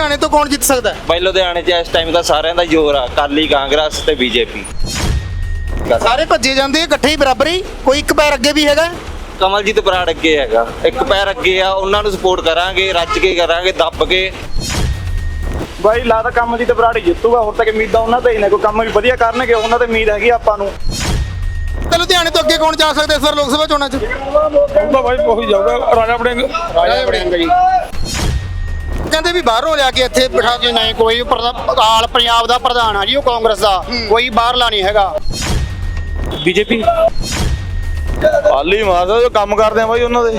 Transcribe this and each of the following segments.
ਲੁਧਿਆਣੇ ਤੋਂ ਕੌਣ ਜਿੱਤ ਸਕਦਾ? ਹੈ? ਬਾਈ ਲੁਧਿਆਣੇ 'ਚ ਇਸ ਟਾਈਮ ਤਾਂ ਸਾਰਿਆਂ ਦਾ ਜ਼ੋਰ ਆ। ਕਾਲੀ ਕਾਂਗਰਸ ਤੇ ਬੀਜੇਪੀ। ਸਾਰੇ ਭੱਜੇ ਜਾਂਦੇ ਆ, ਇਕੱਠੇ ਹੀ ਬਰਾਬਰ ਹੀ? ਕੋਈ ਇੱਕ ਪੈਰ ਅੱਗੇ ਵੀ ਹੈਗਾ? ਕਮਲਜੀਤ ਬਰਾੜ ਅੱਗੇ ਹੈਗਾ। ਇੱਕ ਪੈਰ ਅੱਗੇ ਆ ਉਹਨਾਂ ਨੂੰ ਸਪੋਰਟ ਕਰਾਂਗੇ ਰੱਜ ਕੇ ਕਰਾਂਗੇ ਦੱਬ ਕੇ। ਬਾਈ ਲਾ ਤਾਂ ਕੰਮ ਦੀ ਤੇ ਬਰਾੜੀ ਜਿੱਤੂਗਾ। ਹੋਰ ਤੱਕ ਉਮੀਦਾਂ ਉਹਨਾਂ ਤੇ ਹੀ ਨੇ। ਕੋਈ ਕੰਮ ਵੀ ਵਧੀਆ ਕਰਨਗੇ ਉਹਨਾਂ ਤੇ ਉਮੀਦ ਹੈਗੀ ਆਪਾਂ ਨੂੰ। ਤੇ ਲੁਧਿਆਣੇ ਤੋਂ ਅੱਗੇ ਕੌਣ ਜਾ ਸਕਦਾ ਇਸ ਵਾਰ ਲੋਕ ਸਭਾ ਚੋਣਾਂ 'ਚ? ਬਾਈ ਉਹੀ ਜਾਊਗਾ। ਰਾਜਾ ਵੜਿੰਗ। ਰਾਜਾ ਵੜਿੰਗ ਜੀ। ਕਹਿੰਦੇ ਵੀ ਬਾਹਰੋਂ ਲਿਆ ਕੇ ਇੱਥੇ ਬਿਠਾ ਜੀ ਨਹੀਂ ਕੋਈ ਪ੍ਰਧਾਨ ਪੰਜਾਬ ਦਾ ਪ੍ਰਧਾਨ ਆ ਜੀ ਉਹ ਕਾਂਗਰਸ ਦਾ। ਕੋਈ ਬਾਹਰਲਾ ਨਹੀਂ ਹੈਗਾ। ਬੀਜੇਪੀ? ਆਲੀ ਮਾਰਦਾ ਜੋ ਕੰਮ ਕਰਦੇ ਆ ਬਾਈ ਉਹਨਾਂ ਦੇ।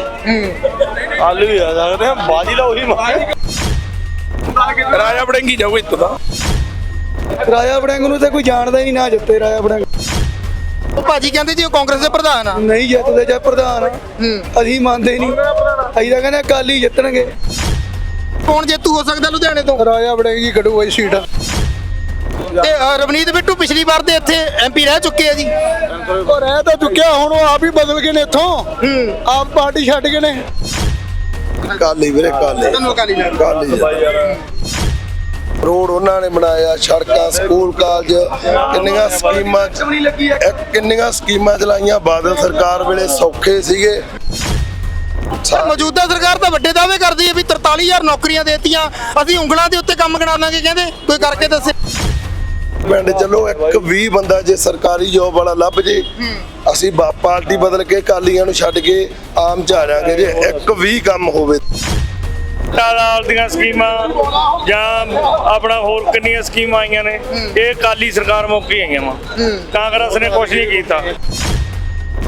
ਆਲੂ ਹੀ ਆ ਸਕਦੇ ਆ ਬਾਜੀ ਦਾ ਉਹੀ ਮਾਰ। ਰਾਜਾ ਵੜਿੰਗੀ ਜਾਊਗਾ ਇੱਥੋਂ ਦਾ ਰਾਜਾ ਵੜਿੰਗ ਨੂੰ ਤੇ ਕੋਈ ਜਾਣਦਾ ਹੀ ਨਹੀਂ ਨਾ ਜਿੱਤੇ ਰਾਜਾ ਵੜਿੰਗ। ਉਹ ਭਾਜੀ ਕਹਿੰਦੇ ਜੀ ਉਹ ਕਾਂਗਰਸ ਦੇ ਪ੍ਰਧਾਨ ਆ। ਨਹੀਂ ਜਿੱਤਦੇ ਜੇ ਪ੍ਰਧਾਨ। ਅਸੀਂ ਮੰਨਦੇ ਨਹੀਂ। ਅਸੀਂ ਤਾਂ ਕਹਿੰਦੇ ਅਕਾਲੀ ਜਿੱਤਣਗੇ। ਕੌਣ ਜੇਤੂ ਹੋ ਸਕਦਾ ਲੁਧਿਆਣੇ ਤੋਂ? ਰਾਜਾ ਵੜਿੰਗ ਜੀ ਕੱਢੂਗਾ ਜੀ ਸੀਟ। ਤੇ ਅ, ਰਵਨੀਤ ਬਿੱਟੂ ਪਿਛਲੀ ਵਾਰ ਦੇ ਇੱਥੇ ਐਮਪੀ ਰਹਿ ਚੁੱਕੇ ਆ ਜੀ। ਉਹ ਰਹਿ ਤਾਂ ਚੁੱਕਿਆ ਹੁਣ ਉਹ ਆਪ ਹੀ ਬਦਲ ਗਏ ਨੇ ਇੱਥੋਂ। ਆਪ ਪਾਰਟੀ ਛੱਡ ਗਏ ਨੇ। ਕਾਲੀ ਵੀਰੇ ਕਾਲੀ। ਤੁਹਾਨੂੰ ਅਕਾਲੀ ਲੜ ਕਾਲੀ ਰੋਡ ਉਹਨਾਂ ਨੇ ਬਣਾਇਆ ਸੜਕਾਂ ਸਕੂਲ ਕਾਲਜ ਕਿੰਨੀਆਂ ਸਕੀਮਾਂ ਕਿੰਨੀਆਂ ਸਕੀਮਾਂ ਚਲਾਈਆਂ? ਬਾਦਲ ਸਰਕਾਰ ਵੇਲੇ ਸੌਖੇ ਸੀਗੇ। ਮੌਜੂਦਾ ਸਰਕਾਰ ਤਾਂ ਵੱਡੇ ਦਾਅਵੇ ਕਰਦੀ ਹੈ ਵੀ 43000 ਨੌਕਰੀਆਂ ਦੇਤੀਆਂ। ਅਸੀਂ ਉਂਗਲਾਂ ਦੇ ਉੱਤੇ ਕੰਮ ਕਰਾ ਦਾਂਗੇ ਕਹਿੰਦੇ। ਕੋਈ ਕਰਕੇ ਦੱਸੇ। ਪਿੰਡ ਚੱਲੋ ਇੱਕ ਵੀ ਬੰਦਾ ਜੇ ਸਰਕਾਰੀ ਜੋਬ ਵਾਲਾ ਲੱਭ ਜੇ ਅਸੀਂ ਪਾਰਟੀ ਬਦਲ ਕੇ ਕਾਲੀਆਂ ਨੂੰ ਛੱਡ ਕੇ ਆਮ ਚ ਆ ਜਾਾਂਗੇ ਜੇ ਇੱਕ ਵੀ ਕੰਮ ਹੋਵੇ। ਟਾਲਾਲ ਦੀਆਂ ਸਕੀਮਾਂ ਜਾਂ ਆਪਣਾ ਹੋਰ ਕਿੰਨੀਆਂ ਸਕੀਮਾਂ ਆਈਆਂ ਨੇ ਇਹ ਕਾਲੀ ਸਰਕਾਰ ਮੌਕੇ ਆਈਆਂ ਵਾ। ਕਾਂਗਰਸ ਨੇ ਕੁਝ ਨਹੀਂ ਕੀਤਾ।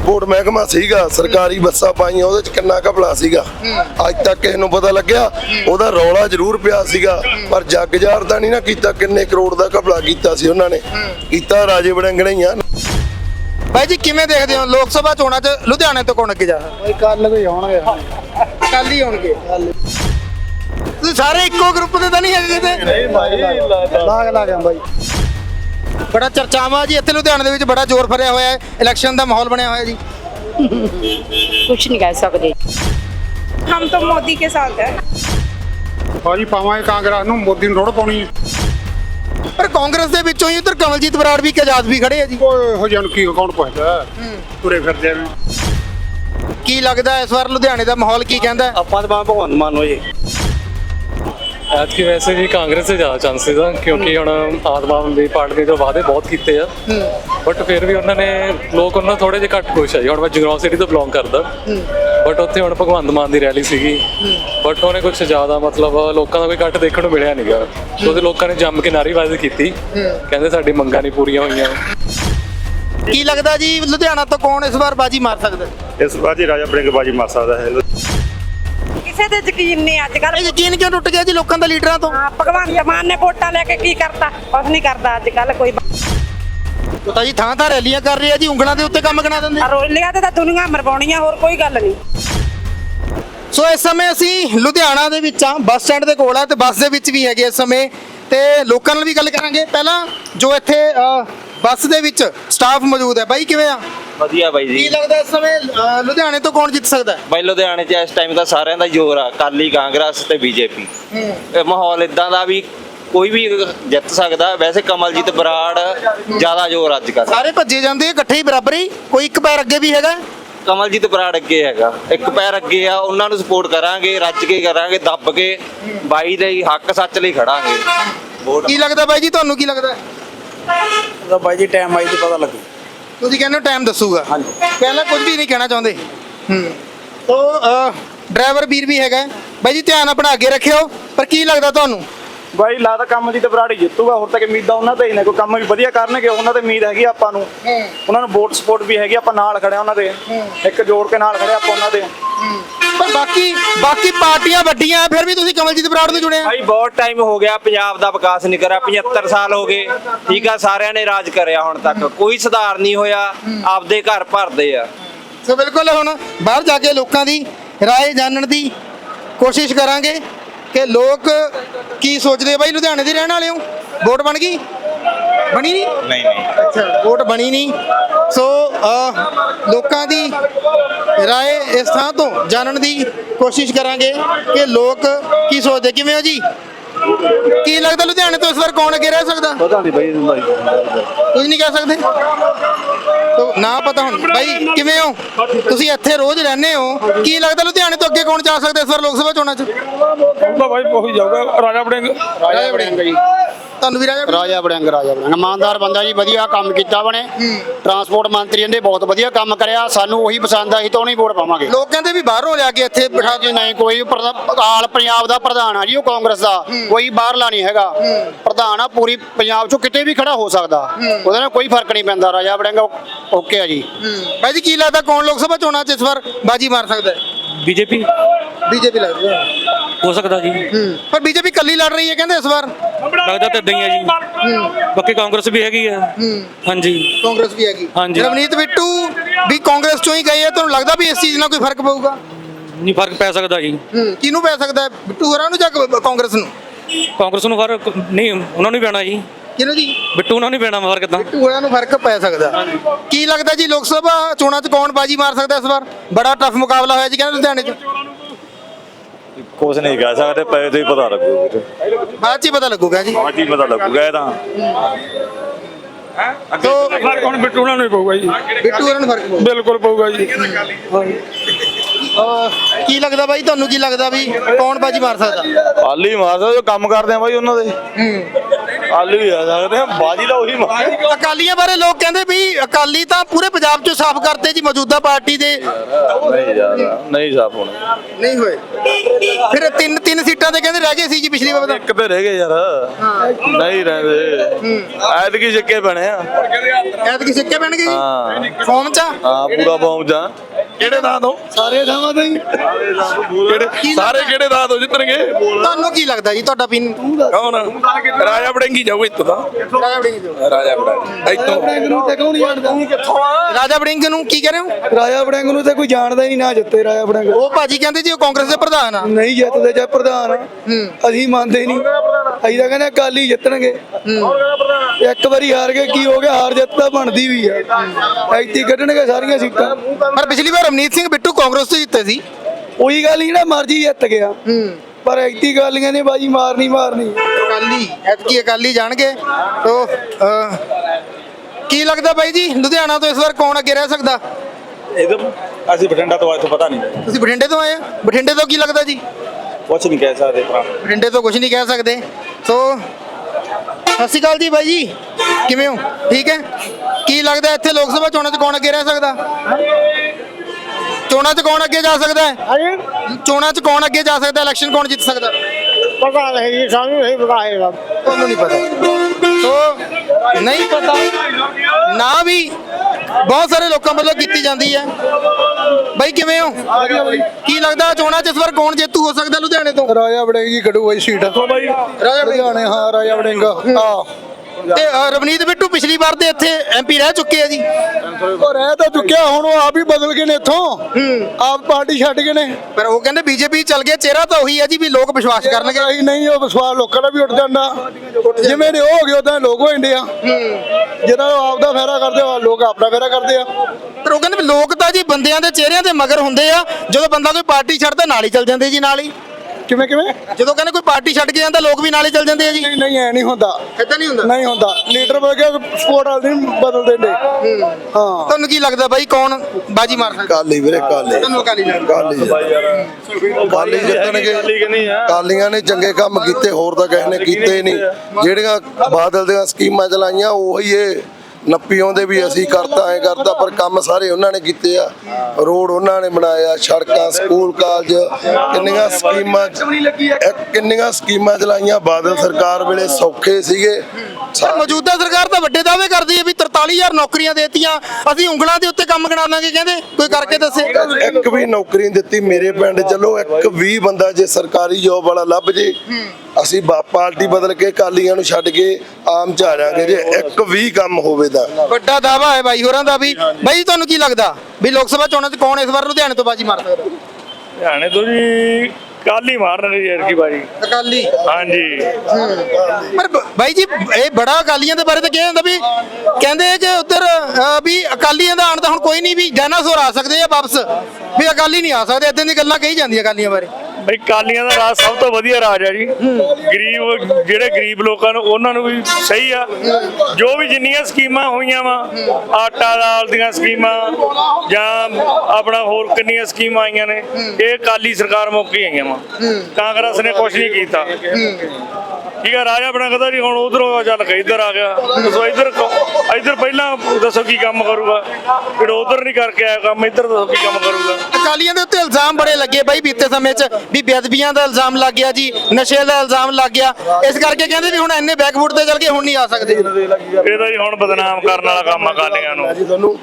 ਵੋਟ ਮਹਿਕਮਾ ਸੀਗਾ ਸਰਕਾਰੀ ਬੱਸਾਂ ਪਾਈਆਂ ਉਹਦੇ ਚ ਕਿੰਨਾ ਘਪਲਾ ਸੀਗਾ। ਅੱਜ ਤੱਕ ਕਿਸੇ ਨੂੰ ਪਤਾ ਲੱਗਿਆ ਉਹਦਾ ਰੌਲਾ ਜ਼ਰੂਰ ਪਿਆ ਸੀਗਾ ਪਰ ਜੱਗ ਜਾਰ ਦਾ ਨਹੀਂ ਨਾ ਕੀਤਾ ਕਿੰਨੇ ਕਰੋੜ ਦਾ ਘਪਲਾ ਕੀਤਾ ਸੀ ਉਹਨਾਂ ਨੇ। ਕੀਤਾ ਰਾਜੇ ਵੜਿੰਗਣੇ ਹੀ ਆ। ਬਾਈ ਜੀ ਕਿਵੇਂ ਦੇਖਦੇ ਹੋ? ਲੋਕ ਸਭਾ ਚੋਣਾਂ 'ਚ ਲੁਧਿਆਣੇ ਤੋਂ ਕੌਣ ਅੱਗੇ ਜਾ ਕੋਈ ਕੱਲ ਕੋਈ ਆਉਣਗੇ। ਕਾਲੀ ਹੋਣਗੇ ਤੁਸੀਂ ਸਾਰੇ ਇੱਕੋ ਗਰੁੱਪ ਦੇ ਤਾਂ ਨਹੀਂ ਹੈਗੇ ਕਿਤੇ? ਲਾਗ ਲਾ ਗਿਆ ਬਾਈ। ਬੜਾ ਚਰਚਾਵਾਂ ਜੀ ਇੱਥੇ ਲੁਧਿਆਣੇ ਦੇ ਵਿੱਚ ਬੜਾ ਜ਼ੋਰ ਫਰਿਆ ਹੋਇਆ ਹੈ ਇਲੈਕਸ਼ਨ ਦਾ ਮਾਹੌਲ ਬਣਿਆ ਹੋਇਆ ਜੀ कुछ नहीं कह सकते हम तो मोदी के साथ हैं ਭਾਜੀ ਪਾਵਾਂਗੇ ਕਾਂਗਰਸ ਨੂੰ ਮੋਦੀ ਨੂੰ ਰੋੜ ਪਾਉਣੀ ਹੈ ਪਰ ਕਾਂਗਰਸ ਦੇ ਵਿੱਚੋਂ ਹੀ ਉਧਰ ਕਮਲਜੀਤ ਬਰਾੜ ਵੀ ਆਜ਼ਾਦ ਵੀ ਖੜੇ ਆ ਜੀ ਕੋਈ ਇਹੋ ਜਿਹਾ ਨੂੰ ਕੀ ਕੌਣ ਪੁੱਛਦਾ ਤੁਰੇ ਫਿਰਦੇ ਐਵੇਂ ਕੀ ਲੱਗਦਾ ਇਸ ਵਾਰ ਲੁਧਿਆਣੇ ਦਾ ਮਾਹੌਲ ਕੀ ਕਹਿੰਦਾ ਹੈ? ਆਪਾਂ ਤਾਂ ਭਾਵੇਂ ਭਗਵੰਤ ਮਾਨ ਹੋਏ ਐਤਕੀ ਵੈਸੇ ਵੀ ਕਾਂਗਰਸ ਦੇ ਜ਼ਿਆਦਾ ਚਾਂਸਸ ਆ ਕਿਉਂਕਿ ਹੁਣ ਆਮ ਆਦਮੀ ਪਾਰਟੀ ਨੇ ਜੋ ਵਾਅਦੇ ਬਹੁਤ ਕੀਤੇ ਆ। ਬਟ ਫਿਰ ਵੀ ਉਹਨਾਂ ਨੇ ਲੋਕ ਉਹਨਾਂ ਥੋੜੇ ਜਿਹਾ ਘੱਟ ਖੁਸ਼ ਆ ਜੀ। ਹੁਣ ਮੈਂ ਜਗਰਾਉਂ ਸਿਟੀ ਤੋਂ ਬਿਲੋਂਗ ਕਰਦਾ। ਬਟ ਉੱਥੇ ਹੁਣ ਭਗਵੰਤ ਮਾਨ ਦੀ ਰੈਲੀ ਸੀਗੀ। ਬਟ ਉਹਨੇ ਕੁਝ ਜ਼ਿਆਦਾ ਮਤਲਬ ਲੋਕਾਂ ਦਾ ਕੋਈ ਘੱਟ ਦੇਖਣ ਨੂੰ ਮਿਲਿਆ ਨਹੀਂਗਾ ਉਹਦੇ ਲੋਕਾਂ ਨੇ ਜੰਮ ਕੇ ਨਾਅਰੇਬਾਜ਼ੀ ਕੀਤੀ। ਕਹਿੰਦੇ ਸਾਡੀ ਮੰਗਾਂ ਨਹੀਂ ਪੂਰੀਆਂ ਹੋਈਆਂ। ਕੀ ਲੱਗਦਾ ਜੀ ਲੁਧਿਆਣਾ ਤੋਂ ਕੌਣ ਇਸ ਵਾਰ ਬਾਜੀ ਮਾਰ ਸਕਦਾ? ਇਸ ਵਾਰ ਜੀ ਰਾਜਾ ਵੜਿੰਗ ਬਾਜੀ ਮਾਰ ਸਕਦਾ ਹੈ। ਕਿਸੇ ਤੇ ਯਕੀਨ ਨਹੀਂ ਅੱਜ ਕੱਲ ਇਹ ਯਕੀਨ ਕਿਉਂ ਟੁੱਟ ਗਿਆ ਜੀ ਲੋਕਾਂ ਦਾ ਲੀਡਰਾਂ ਤੋਂ? ਭਗਵੰਤ ਮਾਨ ਨੇ ਵੋਟਾਂ ਲੈ ਕੇ ਕੀ ਕਰਤਾ? ਕੁਝ ਨਹੀਂ ਕਰਦਾ ਅੱਜ ਕੱਲ ਕੋਈ ਪਤਾ ਜੀ ਥਾਂ ਥਾਂ ਰੈਲੀਆਂ ਕਰ ਰਹੇ ਆ ਜੀ ਉਂਗਲਾਂ ਦੇ ਉੱਤੇ ਕੰਮ ਕਰਾ ਦਿੰਦੇ। ਰੋਲਿਆ ਤੇ ਤਾਂ ਦੁਨੀਆ ਮਰਵਾਉਣੀਆਂ ਹੋਰ ਕੋਈ ਗੱਲ ਨਹੀਂ। ਸੋ ਇਸ ਸਮੇਂ ਅਸੀਂ ਲੁਧਿਆਣਾ ਦੇ ਵਿੱਚ ਆ ਬੱਸ ਸਟੈਂਡ ਦੇ ਕੋਲ ਆ ਤੇ ਬੱਸ ਦੇ ਵਿੱਚ ਵੀ ਹੈਗੇ ਇਸ ਸਮੇਂ। ਤੇ ਲੋਕਾਂ ਨਾਲ ਵੀ ਗੱਲ ਕਰਾਂਗੇ। ਪਹਿਲਾਂ ਜੋ ਇੱਥੇ ਬੱਸ ਦੇ ਵਿੱਚ ਸਟਾਫ ਮੌਜੂਦ ਹੈ। ਬਾਈ ਕਿਵੇਂ ਆ? ਵਧੀਆ ਬਾਈ ਕੀ ਜੀ ਲੱਗਦਾ ਇਸ ਸਮੇਂ ਲੁਧਿਆਣੇ ਤੋਂ ਕੌਣ ਜਿੱਤ ਸਕਦਾ? ਹੈ ਬਾਈ ਲੁਧਿਆਣੇ 'ਚ ਇਸ ਟਾਈਮ ਤਾਂ ਸਾਰਿਆਂ ਦਾ ਜ਼ੋਰ ਆ ਕਾਲੀ ਕਾਂਗਰਸ ਤੇ ਬੀਜੇਪੀ। ਇਹ ਮਾਹੌਲ ਇਦਾਂ ਦਾ ਵੀ ਕੋਈ ਵੀ ਜਿੱਤ ਸਕਦਾ ਵੈਸੇ ਕਮਲਜੀਤ ਬਰਾੜ ਜ਼ਿਆਦਾ ਜ਼ੋਰ ਅੱਜ ਕੱਲ੍ਹ। ਸਾਰੇ ਭੱਜੇ ਜਾਂਦੇ ਆ, ਇਕੱਠੇ ਹੀ ਬਰਾਬਰ ਹੀ? ਕੋਈ ਇੱਕ ਪੈਰ ਅੱਗੇ ਵੀ ਹੈਗਾ? ਕਮਲਜੀਤ ਬਰਾੜ ਅੱਗੇ ਹੈਗਾ। ਇੱਕ ਪੈਰ ਅੱਗੇ ਆ ਉਹਨਾਂ ਨੂੰ ਸਪੋਰਟ ਕਰਾਂਗੇ ਰੱਜ ਕੇ ਕਰਾਂਗੇ ਦੱਬ ਕੇ ਬਾਈ ਦੇ ਹੱਕ ਸੱਚ ਲਈ ਖੜਾਂਗੇ। ਵੋਟ ਕੀ ਲੱਗਦਾ ਬਾਈ ਜੀ ਤੁਹਾਨੂੰ ਕੀ ਲੱਗਦਾ? ਉਹਦਾ ਬਾਈ ਜੀ ਟਾਈਮ ਆਈ ਤੇ ਪਤਾ ਲੱਗੂ। ਤੁਸੀਂ ਕਹਿੰਦੇ ਹੋ ਟਾਈਮ ਦੱਸੂਗਾ। ਹਾਂਜੀ। ਪਹਿਲਾਂ ਕੁਝ ਵੀ ਨਹੀਂ ਕਹਿਣਾ ਚਾਹੁੰਦੇ। ਹੂੰ। ਤੋ ਡਰਾਈਵਰ ਵੀਰ ਵੀ ਹੈਗਾ। ਬਾਈ ਜੀ ਧਿਆਨ ਆਪਣਾ ਅੱਗੇ ਰੱਖਿਓ। ਪਰ ਕੀ ਲੱਗਦਾ ਤੁਹਾਨੂੰ? ਬਾਈ ਲਾ ਤਾਂ ਕੰਮ ਦੀ ਤੇ ਬਰਾੜੀ ਜਿੱਤੂਗਾ ਹੋਰ ਤੱਕ ਉਮੀਦਾਂ ਉਹਨਾਂ ਤੇ ਹੀ ਨੇ ਕੋਈ ਕੰਮ ਵੀ ਵਧੀਆ ਕਰਨਗੇ ਉਹਨਾਂ ਤੇ ਉਮੀਦ ਹੈਗੀ ਆਪਾਂ ਨੂੰ। ਉਹਨਾਂ ਨੂੰ ਵੋਟ ਸਪੋਰਟ ਵੀ ਹੈਗੀ ਆਪਾਂ ਨਾਲ ਖੜੇ ਆ ਉਹਨਾਂ ਦੇ। ਇੱਕ ਜੋੜ ਕੇ ਨਾਲ ਖੜੇ ਆਪਾਂ ਉਹਨਾਂ ਦੇ। ਪਰ ਬਾਕੀ ਬਾਕੀ ਪਾਰਟੀਆਂ ਵੱਡੀਆਂ ਆ, ਫਿਰ ਵੀ ਤੁਸੀਂ ਕਮਲਜੀਤ ਬਰਾੜ ਨੂੰ ਚੁਣਿਆ? ਭਾਈ ਬਹੁਤ ਟਾਈਮ ਹੋ ਗਿਆ ਪੰਜਾਬ ਦਾ ਵਿਕਾਸ ਨਹੀਂ ਕਰਿਆ 75 ਸਾਲ ਹੋ ਗਏ। ਠੀਕ ਆ ਸਾਰਿਆਂ ਨੇ ਰਾਜ ਕਰਿਆ ਹੁਣ ਤੱਕ। ਕੋਈ ਸੁਧਾਰ ਨਹੀਂ ਹੋਇਆ ਆਪਦੇ ਘਰ ਭਰਦੇ ਆ। ਸੋ ਬਿਲਕੁਲ ਹੁਣ ਬਾਹਰ ਜਾ ਕੇ ਲੋਕਾਂ ਦੀ ਰਾਏ ਜਾਣਨ ਦੀ ਕੋਸ਼ਿਸ਼ ਕਰਾਂਗੇ। ਕਿ ਲੋਕ ਕੀ ਸੋਚਦੇ ਆ? ਬਾਈ ਲੁਧਿਆਣੇ ਦੇ ਰਹਿਣ ਵਾਲੇ ਹੋ? ਵੋਟ ਬਣ ਗਈ? ਬਣੀ ਨਹੀਂ? ਨਹੀਂ ਨਹੀਂ। ਅੱਛਾ ਵੋਟ ਬਣੀ ਨਹੀਂ। ਸੋ ਲੋਕਾਂ ਦੀ ਰਾਏ ਇਸ ਥਾਂ ਤੋਂ ਜਾਣਨ ਦੀ ਕੋਸ਼ਿਸ਼ ਕਰਾਂਗੇ ਕਿ ਲੋਕ ਕੀ ਸੋਚਦੇ। ਕਿਵੇਂ ਹੋ ਜੀ? ਕੀ ਲੱਗਦਾ ਲੁਧਿਆਣੇ ਤੋਂ ਇਸ ਵਾਰ ਕੌਣ ਅੱਗੇ ਰਹਿ ਸਕਦਾ? ਪਤਾ ਨਹੀਂ ਬਾਈ। ਕੁਝ ਨਹੀਂ ਕਹਿ ਸਕਦੇ? ਤੋ ਨਾ ਪਤਾ ਹੁਣ। ਬਾਈ ਕਿਵੇਂ ਹੋ? ਤੁਸੀਂ ਇੱਥੇ ਰੋਜ਼ ਰਹਿੰਦੇ ਹੋ। ਕੀ ਲੱਗਦਾ ਲੁਧਿਆਣੇ ਤੋਂ ਅੱਗੇ ਕੌਣ ਜਾ ਸਕਦਾ ਇਸ ਵਾਰ ਲੋਕ ਸਭਾ ਚੋਣਾਂ 'ਚ? ਉਹਦਾ ਬਾਈ ਉਹੀ ਜਾਊਗਾ। ਰਾਜਾ ਵੜਿੰਗ। ਰਾਜਾ ਵੜਿੰਗ ਜੀ। ਤੁਹਾਨੂੰ ਵੀ ਰਾਜਾ ਰਾਜਾ ਵੜਿੰਗ ਰਾਜਾ ਵੜਿੰਗ। ਇਮਾਨਦਾਰ ਬੰਦਾ ਜੀ ਵਧੀਆ ਕੰਮ ਕੀਤਾ ਬਣੇ ਟਰਾਂਸਪੋਰਟ ਮੰਤਰੀ ਨੇ ਬਹੁਤ ਵਧੀਆ ਕੰਮ ਕਰਿਆ। ਸਾਨੂੰ ਉਹੀ ਪਸੰਦ ਆਈ ਤਾਂ ਉਹਨੂੰ ਹੀ ਵੋਟ ਪਾਵਾਂਗੇ। ਲੋਕ ਕਹਿੰਦੇ ਵੀ ਬਾਹਰੋਂ ਲਿਆ ਕੇ ਇੱਥੇ ਬਿਠਾ ਜੀ ਨਹੀਂ ਕੋਈ ਪ੍ਰਧਾ- ਆਲ ਪੰਜਾਬ ਦਾ ਪ੍ਰਧਾਨ ਆ ਜੀ ਉਹ ਕਾਂਗਰਸ ਦਾ। ਕੋਈ ਬਾਹਰਲਾ ਨਹੀਂ ਹੈਗਾ। ਪ੍ਰਧਾਨ ਆ ਪੂਰੀ ਪੰਜਾਬ ਚੋਂ ਕਿਤੇ ਵੀ ਖੜਾ ਹੋ ਸਕਦਾ। ਉਹਦੇ ਨਾਲ ਕੋਈ ਫ਼ਰਕ ਨਹੀਂ ਪੈਂਦਾ। ਰਾਜਾ ਵੜਿੰਗ ਓਕੇ ਆ ਜੀ। ਬਾਈ ਜੀ ਕੀ ਲੱਗਦਾ ਕੌਣ ਲੋਕ ਸਭਾ ਚੋਣਾਂ 'ਚ ਇਸ ਵਾਰ ਬਾਜੀ ਮਾਰ ਸਕਦਾ ਹੈ? ਬੀਜੇਪੀ। ਬੀਜੇਪੀ ਲੱਗਦਾ ਹੈ। ਹੋ ਸਕਦਾ ਜੀ। ਪਰ ਬੀਜੇਪੀ ਕੱਲੀ ਲੜ ਰਹੀ ਹੈ ਕਹਿੰਦੇ ਇਸ ਵਾਰ? ਲੱਗਦਾ ਤਾਂ ਇਦਾਂ ਹੀ ਹੈ ਜੀ। ਬਾਕੀ ਕਾਂਗਰਸ ਵੀ ਹੈਗੀ ਹੈ। ਹਾਂਜੀ। ਕਾਂਗਰਸ ਵੀ ਹੈਗੀ। ਹਾਂਜੀ। ਰਵਨੀਤ ਬਿੱਟੂ ਵੀ ਕਾਂਗਰਸ ਚੋਂ ਹੀ ਗਏ ਆ ਤੁਹਾਨੂੰ ਲੱਗਦਾ ਵੀ ਇਸ ਚੀਜ਼ ਨਾਲ ਕੋਈ ਫ਼ਰਕ ਪਊਗਾ? ਨਹੀਂ ਫ਼ਰਕ ਪੈ ਸਕਦਾ ਜੀ। ਹੂੰ ਕਿਹਨੂੰ ਪੈ ਸਕਦਾ ਹੈ? ਬਿੱਟੂ ਹੋਰਾਂ ਨੂੰ ਜਾਂ ਕ- ਕਾਂਗਰਸ ਨੂੰ? ਕਾਂਗਰਸ ਨੂੰ ਫ਼ਰਕ ਨਹੀਂ ਉਹਨਾਂ ਨੂੰ ਹੀ ਪੈਣਾ ਜੀ। ਕਿਹਨੂੰ ਜੀ ਬਿੱਟੂ ਉਹਨਾਂ ਨੂੰ ਹੀ ਪੈਣਾ ਫ਼ਰਕ ਤਾਂ ਬਿੱਟੂ ਹੋਰਾਂ ਨੂੰ ਫ਼ਰਕ ਪੈ ਸਕਦਾ। ਕੀ ਲੱਗਦਾ ਜੀ ਲੋਕ ਸਭਾ ਚੋਣਾਂ 'ਚ ਕੌਣ ਬਾਜੀ ਮਾਰ ਸਕਦਾ ਇਸ ਵਾਰ? ਬੜਾ ਟਫ ਮੁਕਾਬਲਾ ਹੋਇਆ ਜੀ ਕਹਿੰਦੇ ਲੁਧਿਆਣੇ 'ਚ। ਕੁਝ ਨਹੀਂ ਕਹਿ ਸਕਦੇ ਪਏ ਤੇ ਹੀ ਪਤਾ ਲੱਗੂ। ਵੀਰੇ ਬਾਅਦ 'ਚ ਹੀ ਪਤਾ ਲੱਗੂਗਾ ਜੀ। ਬਾਅਦ ਹੀ ਪਤਾ ਲੱਗੂਗਾ ਇਹ ਤਾਂ। ਤੋ ਫ਼ਰਕ ਹੁਣ ਬਿੱਟੂ ਨਾਲ ਨਹੀਂ ਪਊਗਾ ਜੀ। ਬਿੱਟੂ ਹੋਰਾਂ ਨੂੰ ਫ਼ਰਕ ਪਊ ਬਿਲਕੁਲ ਪਊਗਾ ਜੀ। ਅਹ ਕੀ ਲੱਗਦਾ ਬਾਈ? ਤੁਹਾਨੂੰ ਕੀ ਲੱਗਦਾ ਵੀ ਕੌਣ ਬਾਜੀ ਮਾਰ ਸਕਦਾ? ਆਲੀ ਮਾਰਦਾ ਜੋ ਕੰਮ ਕਰਦੇ ਆ ਬਾਈ ਉਹਨਾਂ ਦੇ। ਆਲੂ ਹੀ ਆ ਸਕਦੇ ਆ ਬਾਜੀ ਦਾ ਉਹੀ ਮਾਰ। ਅਕਾਲੀਆਂ ਬਾਰੇ ਲੋਕ ਕਹਿੰਦੇ ਵੀ ਅਕਾਲੀ ਤਾਂ ਪੂਰੇ ਪੰਜਾਬ 'ਚੋਂ ਸਾਫ਼ ਕਰਤੇ ਜੀ ਮੌਜੂਦਾ ਪਾਰਟੀ ਦੇ। ਨਹੀਂ ਜ਼ਿਆਦਾ ਨਹੀਂ ਸਾਫ਼ ਹੋਣਾ। ਨਹੀਂ ਹੋਏ। ਫਿਰ ਤਿੰਨ ਤਿੰਨ ਸੀਟਾਂ ਤੇ ਕਹਿੰਦੇ ਰਹਿ ਗਏ ਸੀ ਜੀ ਪਿਛਲੀ ਵਾਰ ਤਾਂ। ਇੱਕ ਤੇ ਰਹਿ ਗਏ ਯਾਰ। ਨਹੀਂ ਰਹਿੰਦੇ। ਐਤਕੀ ਸਿੱਕੇ ਬਣੇ ਆ। ਐਤਕੀ ਸਿੱਕੇ ਪੈਣਗੇ ਜੀ? ਹਾਂ। ਫਾਰਮ 'ਚ ਹਾਂ ਪੂਰਾ ਬੌਂਬ ਜਾ ਕਿਹੜੇ ਨਾਂ ਤੋਂ? ਸਾਰੇ ਥਾਵਾਂ ਤੇ ਹੀ। ਕਿਹੜੇ ਸਾਰੇ ਕਿਹੜੇ ਨਾਂ ਤੋਂ ਜਿੱਤਣਗੇ? ਤੁਹਾਨੂੰ ਕੀ ਲੱਗਦਾ ਜੀ ਤੁਹਾਡਾ ਪਿੰਨ? ਕੌਣ? ਰਾਜਾ ਵੜਿੰਗੀ ਜਾਊ ਇੱਥੋਂ ਦਾ ਰਾਜਾ ਵੜਿੰਗ ਤੋਂ। ਰਾਜਾ ਵੜਿੰਗ। ਇੱਥੋਂ। ਵੜਿੰਗ ਨੂੰ ਤੇ ਕੌਣ ਜਾਣਦਾ? ਰਾਜਾ ਵੜਿੰਗ ਨੂੰ ਕੀ ਕਹਿ ਰਹੇ ਹੋ? ਰਾਜਾ ਵੜਿੰਗ ਨੂੰ ਤੇ ਕੋਈ ਜਾਣਦਾ ਹੀ ਨਹੀਂ ਨਾ ਜਿੱਤੇ ਰਾਜਾ ਵੜਿੰਗ। ਉਹ ਭਾਜੀ ਕਹਿੰਦੇ ਜੀ ਉਹ ਕਾਂਗਰਸ ਦੇ ਪ੍ਰਧਾਨ ਆ। ਨਹੀਂ ਜਿੱਤਦੇ ਜਾਂ ਪ੍ਰਧਾਨ। ਅਸੀਂ ਮੰਨਦੇ ਹੀ ਨਹੀਂ ਅਸੀਂ ਤਾਂ ਕਹਿੰਦੇ ਅਕਾਲੀ ਜਿੱਤਣਗੇ। ਇੱਕ ਵਾਰੀ ਹਾਰ ਗਏ ਕੀ ਹੋ ਗਿਆ? ਹਾਰ ਜਿੱਤ ਤਾਂ ਬਣਦੀ ਵੀ ਆ। ਐਤੀ ਕੱਢਣਗੇ ਸਾਰੀਆਂ ਸੀਟਾਂ। ਪਰ ਪਿਛਲੀ ਵਾਰ ਰਵਨੀਤ ਸਿੰਘ ਬਿੱਟੂ ਕਾਂਗਰਸ ਤੋਂ ਜਿੱਤੇ ਸੀ। ਉਹੀ ਗੱਲ ਹੀ ਜਿਹੜਾ ਮਰਜ਼ੀ ਜਿੱਤ ਗਿਆ। ਪਰ ਐਤੀ ਗਾਲੀਆਂ ਨੇ ਬਾਜੀ ਮਾਰਨੀ ਮਾਰਨੀ। ਅਕਾਲੀ ਐਤਕੀ ਅਕਾਲੀ ਜਾਣਗੇ। ਤੋ ਅਹ, ਕੀ ਲੱਗਦਾ ਬਾਈ ਜੀ ਲੁਧਿਆਣਾ ਤੋਂ ਇਸ ਵਾਰ ਕੌਣ ਅੱਗੇ ਰਹਿ ਸਕਦਾ? ਇਧਰ ਅਸੀਂ ਬਠਿੰਡਾ ਤੋਂ ਆਏ ਤੋਂ ਪਤਾ ਨਹੀਂ। ਤੁਸੀਂ ਬਠਿੰਡੇ ਤੋਂ ਆਏ ਆ ਬਠਿੰਡੇ ਤੋਂ ਕੀ ਲੱਗਦਾ ਜੀ? ਕੁਝ ਨਹੀਂ ਕਹਿ ਸਕਦੇ ਭਰਾ। ਬਠਿੰਡੇ ਤੋਂ ਕੁਝ ਨਹੀਂ ਕਹਿ ਸਕਦੇ। ਸੋ ਸਤਿ ਸ਼੍ਰੀ ਅਕਾਲ ਜੀ ਬਾਈ ਜੀ। ਕਿਵੇਂ ਹੋ? ਠੀਕ ਹੈ? ਕੀ ਲੱਗਦਾ ਇੱਥੇ ਲੋਕ ਸਭਾ ਚੋਣਾਂ 'ਚ ਕੌਣ ਅੱਗੇ ਰਹਿ ਸਕਦਾ? ਚੋਣਾਂ 'ਚ ਕੌਣ ਅੱਗੇ ਜਾ ਸਕਦਾ ਹੈ? ਚੋਣਾਂ 'ਚ ਕੌਣ ਅੱਗੇ ਜਾ ਸਕਦਾ ਇਲੈਕਸ਼ਨ ਕੌਣ ਜਿੱਤ ਸਕਦਾ ਪਤਾ ਨਹੀਂ ਜੀ ਸਾਨੂੰ ਨਹੀਂ ਪਤਾ ਹੈਗਾ ਤੁਹਾਨੂੰ ਨਹੀਂ ਪਤਾ। ਸੋ ਨਹੀਂ ਪਤਾ। ਨਾ ਵੀ ਬਹੁਤ ਸਾਰੇ ਲੋਕਾਂ ਵੱਲੋਂ ਕੀਤੀ ਜਾਂਦੀ ਹੈ। ਬਾਈ ਕਿਵੇਂ ਹੋ? ਕੀ ਲੱਗਦਾ ਚੋਣਾਂ 'ਚ ਇਸ ਵਾਰ ਕੌਣ ਜੇਤੂ ਹੋ ਸਕਦਾ ਲੁਧਿਆਣੇ ਤੋਂ? ਰਾਜਾ ਵੜਿੰਗ ਹੀ ਕੱਢੂ ਇਹ ਸੀਟ। ਰਾਜਾ। ਲੁਧਿਆਣੇ ਹਾਂ ਰਾਜਾ ਵੜਿੰਗ। ਆ ਤੇ ਅ, ਰਵਨੀਤ ਪਿਛਲੀ ਵਾਰ ਤੇ ਇੱਥੇ ਐਮਪੀ ਰਹਿ ਚੁੱਕੇ ਆ ਜੀ। ਉਹ ਰਹਿ ਤਾਂ ਚੁੱਕਿਆ ਹੁਣ ਉਹ ਆਪ ਹੀ ਬਦਲ ਗਏ ਨੇ ਇੱਥੋਂ। ਆਪ ਪਾਰਟੀ ਛੱਡ ਗਏ ਨੇ। ਪਰ ਉਹ ਕਹਿੰਦੇ ਬੀਜੇਪੀ ਚੱਲ ਗਿਆ ਚਿਹਰਾ ਤਾਂ ਉਹੀ ਹੈ ਜੀ ਵੀ ਲੋਕ ਵਿਸ਼ਵਾਸ ਕਰਨਗੇ। ਅਸੀਂ ਨਹੀਂ ਉਹ ਵਿਸ਼ਵਾਸ ਲੋਕਾਂ ਦਾ ਵੀ ਉੱਠ ਜਾਂਦਾ। ਜਿਵੇਂ ਦੇ ਉਹ ਹੋ ਗਏ ਉਦਾਂ ਲੋਕ ਹੋ ਜਾਂਦੇ ਆ। ਜਿਹੜਾ ਉਹ ਆਪਦਾ ਫੈਰਾ ਕਰਦੇ ਆ ਲੋਕ ਆਪਣਾ ਫੈਰਾ ਕਰਦੇ ਆ। ਪਰ ਉਹ ਕਹਿੰਦੇ ਲੋਕ ਤਾਂ ਜੀ ਬੰਦਿਆਂ ਦੇ ਚਿਹਰਿਆਂ ਦੇ ਮਗਰ ਹੁੰਦੇ ਆ ਜਦੋਂ ਬੰਦਾ ਕੋਈ ਪਾਰਟੀ ਛੱਡਦਾ ਨਾਲ ਹੀ ਚੱਲ ਜਾਂਦੇ ਜੀ ਨਾਲ ਹੀ। ਕਿਵੇਂ ਕਿਵੇਂ? ਜਦੋਂ ਕਹਿੰਦੇ ਕੋਈ ਪਾਰਟੀ ਛੱਡ ਕੇ ਜਾਂਦਾ ਲੋਕ ਵੀ ਨਾਲ ਚੱਲ ਜਾਂਦੇ ਆ ਜੀ। ਨਹੀਂ ਨਹੀਂ ਐ ਨਹੀਂ ਹੁੰਦਾ। ਇਦਾਂ ਨਹੀਂ ਹੁੰਦਾ? ਨਹੀਂ ਹੁੰਦਾ। ਲੀਡਰ ਬਦਲ ਗਿਆ ਸਪੋਰਟ ਵਾਲੇ ਨਹੀਂ ਬਦਲਦੇ ਨੇ। ਹਾਂ। ਤੁਹਾਨੂੰ ਕੀ ਲੱਗਦਾ ਬਾਈ ਕੌਣ ਬਾਜੀ ਮਾਰ ਸਕਦਾ? ਕਾਲੀ ਵੀਰੇ ਕਾਲੀ। ਤੁਹਾਨੂੰ ਅਕਾਲੀ ਲੱਗਦਾ? ਕਾਲੀ। ਕਾਲੀ ਜਿੱਤਣਗੇ। ਕਾਲੀਆਂ ਨੇ ਚੰਗੇ ਕੰਮ ਕੀਤੇ ਹੋਰ ਤਾਂ ਕਿਸੇ ਨੇ ਕੀਤੇ ਨਹੀਂ। ਜਿਹੜੀਆਂ ਬਾਦਲ ਦੀਆਂ ਸਕੀਮਾਂ ਚਲਾਈਆਂ ਉਹੀ ਇਹ ਨੱਪੀ ਆਉਂਦੇ ਵੀ ਅਸੀਂ ਕਰਤਾ ਐ ਕਰਤਾ ਪਰ ਕੰਮ ਸਾਰੇ ਉਹਨਾਂ ਨੇ ਕੀਤੇ ਆ। ਰੋਡ ਉਹਨਾਂ ਨੇ ਬਣਾਇਆ ਸੜਕਾਂ ਸਕੂਲ ਕਾਲਜ ਕਿੰਨੀਆਂ ਸਕੀਮਾਂ ਕਿੰਨੀਆਂ ਸਕੀਮਾਂ ਚਲਾਈਆਂ। ਬਾਦਲ ਸਰਕਾਰ ਵੇਲੇ ਸੌਖੇ ਸੀਗੇ। ਪਰ ਮੌਜੂਦਾ ਸਰਕਾਰ ਤਾਂ ਵੱਡੇ ਦਾਅਵੇ ਕਰਦੀ ਹੈ ਵੀ 43000 ਨੌਕਰੀਆਂ ਦੇਤੀਆਂ ਅਸੀਂ ਉਂਗਲਾਂ ਦੇ ਉੱਤੇ ਕੰਮ ਕਰਾ ਦਾਂਗੇ ਕਹਿੰਦੇ ਕੋਈ ਕਰਕੇ ਦੱਸੇ। ਇੱਕ ਵੀ ਨੌਕਰੀ ਨਹੀਂ ਦਿੱਤੀ ਮੇਰੇ ਪਿੰਡ ਚਲੋ ਇੱਕ ਵੀ ਬੰਦਾ ਜੇ ਸਰਕਾਰੀ ਜੋਬ ਵਾਲਾ ਲੱਭ ਜੇ ਅਸੀਂ ਪਾਰਟੀ ਬਦਲ ਕੇ ਕਾਲੀਆਂ ਨੂੰ ਛੱਡ ਕੇ ਆਮ ਚ ਆ ਜਾਾਂਗੇ ਜੇ ਇੱਕ ਵੀ ਕੰਮ ਹੋਵੇ ਤਾਂ। ਵੱਡਾ ਦਾਅਵਾ ਹੈ ਬਾਈ ਹੋਰਾਂ ਦਾ ਵੀ। ਬਾਈ ਤੁਹਾਨੂੰ ਕੀ ਲੱਗਦਾ ਵੀ ਲੋਕ ਸਭਾ ਚੋਣਾਂ 'ਚ ਕੌਣ ਇਸ ਵਾਰ ਲੁਧਿਆਣੇ ਤੋਂ ਬਾਜੀ ਮਾਰ ਸਕਦਾ ਹਰਿਆਣੇ ਤੋਂ ਜੀ ਕੱਲ ਹੀ ਮਾਰਨ ਦੀ ਯਾਰ ਕੀ ਅਕਾਲੀ। ਹਾਂਜੀ। ਪਰ ਬ- ਬਾਈ ਜੀ ਇਹ ਬੜਾ ਅਕਾਲੀਆਂ ਦੇ ਬਾਰੇ ਤਾਂ ਕਿਹਾ ਜਾਂਦਾ ਵੀ ਕਹਿੰਦੇ ਕਿ ਉਧਰ ਵੀ ਅਕਾਲੀਆਂ ਦਾ ਆਉਣ ਦਾ ਹੁਣ ਕੋਈ ਨਹੀਂ ਵੀ ਡਾਇਨਾਸੌਰ ਆ ਸਕਦੇ ਆ ਵਾਪਸ। ਵੀ ਅਕਾਲੀ ਨਹੀਂ ਆ ਸਕਦੇ ਇਦਾਂ ਦੀ ਗੱਲਾਂ ਕਹੀ ਜਾਂਦੀਆਂ ਅਕਾਲੀਆਂ ਬਾਰੇ। ਬਈ ਕਾਲੀਆਂ ਦਾ ਰਾਜ ਸਭ ਤੋਂ ਵਧੀਆ ਰਾਜ ਆ ਜੀ। ਗਰੀਬ ਜਿਹੜੇ ਗਰੀਬ ਲੋਕਾਂ ਨੂੰ ਉਹਨਾਂ ਨੂੰ ਵੀ ਸਹੀ ਆ। ਜੋ ਵੀ ਜਿੰਨੀਆਂ ਸਕੀਮਾਂ ਹੋਈਆਂ ਵਾ ਆਟਾ ਦਾਲ ਦੀਆਂ ਸਕੀਮਾਂ ਜਾਂ ਆਪਣਾ ਹੋਰ ਕਿੰਨੀਆਂ ਸਕੀਮਾਂ ਆਈਆਂ ਨੇ ਇਹ ਕਾਲੀ ਸਰਕਾਰ ਮੌਕੇ ਹੀ ਆਈਆਂ ਵਾ। ਕਾਂਗਰਸ ਨੇ ਕੁਝ ਨਹੀਂ ਕੀਤਾ। ਠੀਕ ਆ ਰਾਜਾ ਬਣਾ ਕਹਿੰਦਾ ਜੀ ਹੁਣ ਉਧਰੋਂ ਚੱਲ ਕੇ ਇੱਧਰ ਆ ਗਿਆ। ਦੱਸੋ ਇੱਧਰ ਇੱਧਰ ਪਹਿਲਾਂ ਦੱਸੋ ਕੀ ਕੰਮ ਕਰੂਗਾ? ਫਿਰ ਉਧਰ ਨਹੀਂ ਕਰਕੇ ਆਇਆ ਕੰਮ ਇੱਧਰ ਦੱਸੋ ਕੀ ਕੰਮ ਕਰੂਗਾ? ਅਕਾਲੀਆਂ ਦੇ ਉੱਤੇ ਇਲਜ਼ਾਮ ਬੜੇ ਲੱਗੇ ਬਾਈ ਬੀਤੇ ਸਮੇਂ 'ਚ ਵੀ ਬੇਅਦਬੀਆਂ ਦਾ ਇਲਜ਼ਾਮ ਲੱਗ ਗਿਆ ਜੀ ਨਸ਼ੇ ਦਾ ਇਲਜ਼ਾਮ ਲੱਗ ਗਿਆ। ਇਸ ਕਰਕੇ ਕਹਿੰਦੇ ਵੀ ਹੁਣ ਇੰਨੇ ਬੈਕਫੁੱਟ ਤੇ ਚੱਲ ਕੇ ਹੁਣ ਨਹੀਂ ਆ ਸਕਦੇ। ਇਹ ਤਾਂ ਜੀ ਹੁਣ ਬਦਨਾਮ ਕਰਨ ਵਾਲਾ ਕੰਮ ਆ ਕਾਲੀਆਂ ਨੂੰ। ਜੀ ਤੁਹਾਨੂੰ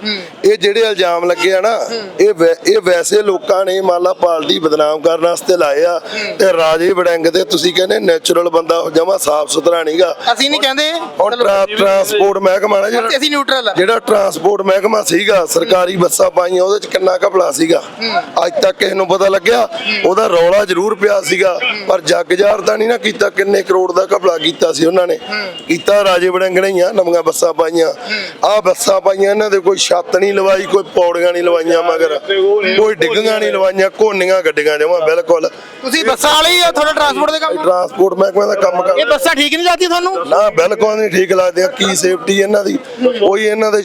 ਇਹ ਜਿਹੜੇ ਇਲਜ਼ਾਮ ਲੱਗੇ ਆ ਨਾ ਇਹ ਵੈ- ਇਹ ਵੈਸੇ ਲੋਕਾਂ ਨੇ ਮੰਨ ਲਾ ਪਾਰਟੀ ਬਦਨਾਮ ਕਰਨ ਵਾਸਤੇ ਲਾਏ ਆ ਤੇ ਰਾਜੇ ਵੜਿੰਗ ਦੇ ਤੁਸੀਂ ਕਹਿੰਦੇ ਨੈਚੁਰਲ ਬੰਦਾ ਜਮਾ ਸਾਫ਼ ਸੁਥਰਾ ਨਹੀਂਗਾ ਅਸੀਂ ਨਹੀਂ ਕਹਿੰਦੇ। ਹੁਣ ਟਰਾ- ਟਰਾਂਸਪੋਰਟ ਮਹਿਕਮਾ ਨਾ ਜਿਹੜਾ ਅਸੀਂ ਨਿਊਟਰਲ ਆ। ਜਿਹੜਾ ਟਰਾਂਸਪੋਰਟ ਮਹਿਕਮਾ ਸੀਗਾ ਸਰਕਾਰੀ ਬੱਸਾਂ ਪਾਈਆਂ ਉਹਦੇ ਚ ਕਿੰਨਾ ਘਪਲਾ ਸੀਗਾ? ਅੱਜ ਤੱਕ ਕਿਸੇ ਨੂੰ ਪਤਾ ਲੱਗਿਆ ਉਹਦਾ ਰੌਲਾ ਜ਼ਰੂਰ ਪਿਆ ਸੀਗਾ ਪਰ ਜੱਗ ਜਾਰ ਤਾਂ ਨਹੀਂ ਨਾ ਕੀਤਾ ਕਿੰਨੇ ਕਰੋੜ ਦਾ ਘਪਲਾ ਕੀਤਾ ਸੀ ਉਹਨਾਂ ਨੇ। ਕੀਤਾ ਰਾਜੇ ਵੜਿੰਗ ਨੇ ਹੀ ਆ ਨਵੀਆਂ ਬੱਸਾਂ ਪਾਈਆਂ। ਆ ਬੱਸਾਂ ਪਾਈਆਂ ਇਹਨਾਂ ਦੇ ਕੋਈ ਛੱਤ ਨਹੀਂ ਲਵਾਈ ਕੋਈ ਪੌੜੀਆਂ ਨਹੀਂ ਲਵਾਈਆਂ ਮਗਰ। ਕੋਈ ਡਿੱਗੀਆਂ ਨਹੀਂ ਲਵਾਈਆਂ ਕੋਨੀਆਂ ਗੱਡੀਆਂ ਜਮਾ ਬਿਲਕੁਲ। ਤੁਸੀਂ ਬੱਸਾਂ ਵਾਲੇ ਹੀ ਆ ਤੁਹਾਡਾ ਟਰਾਂਸਪੋਰਟ ਦੇ ਕੰਮ? ਟਰਾਂਸਪੋਰਟ ਮਹਿਕਮੇ ਦਾ ਕੰਮ ਕਰ ਇਹ ਬੱਸਾਂ ਠੀਕ ਨਹੀਂ ਜਾਂਦੀਆਂ ਤੁਹਾਨੂੰ? ਨਾ ਬਿਲਕੁਲ ਨਹੀਂ ਠੀਕ ਲੱਗਦੇ ਕੀ ਸੇਫਟੀ ਇਹਨਾਂ ਦੀ? ਕੋਈ ਇਹਨਾਂ ਦੇ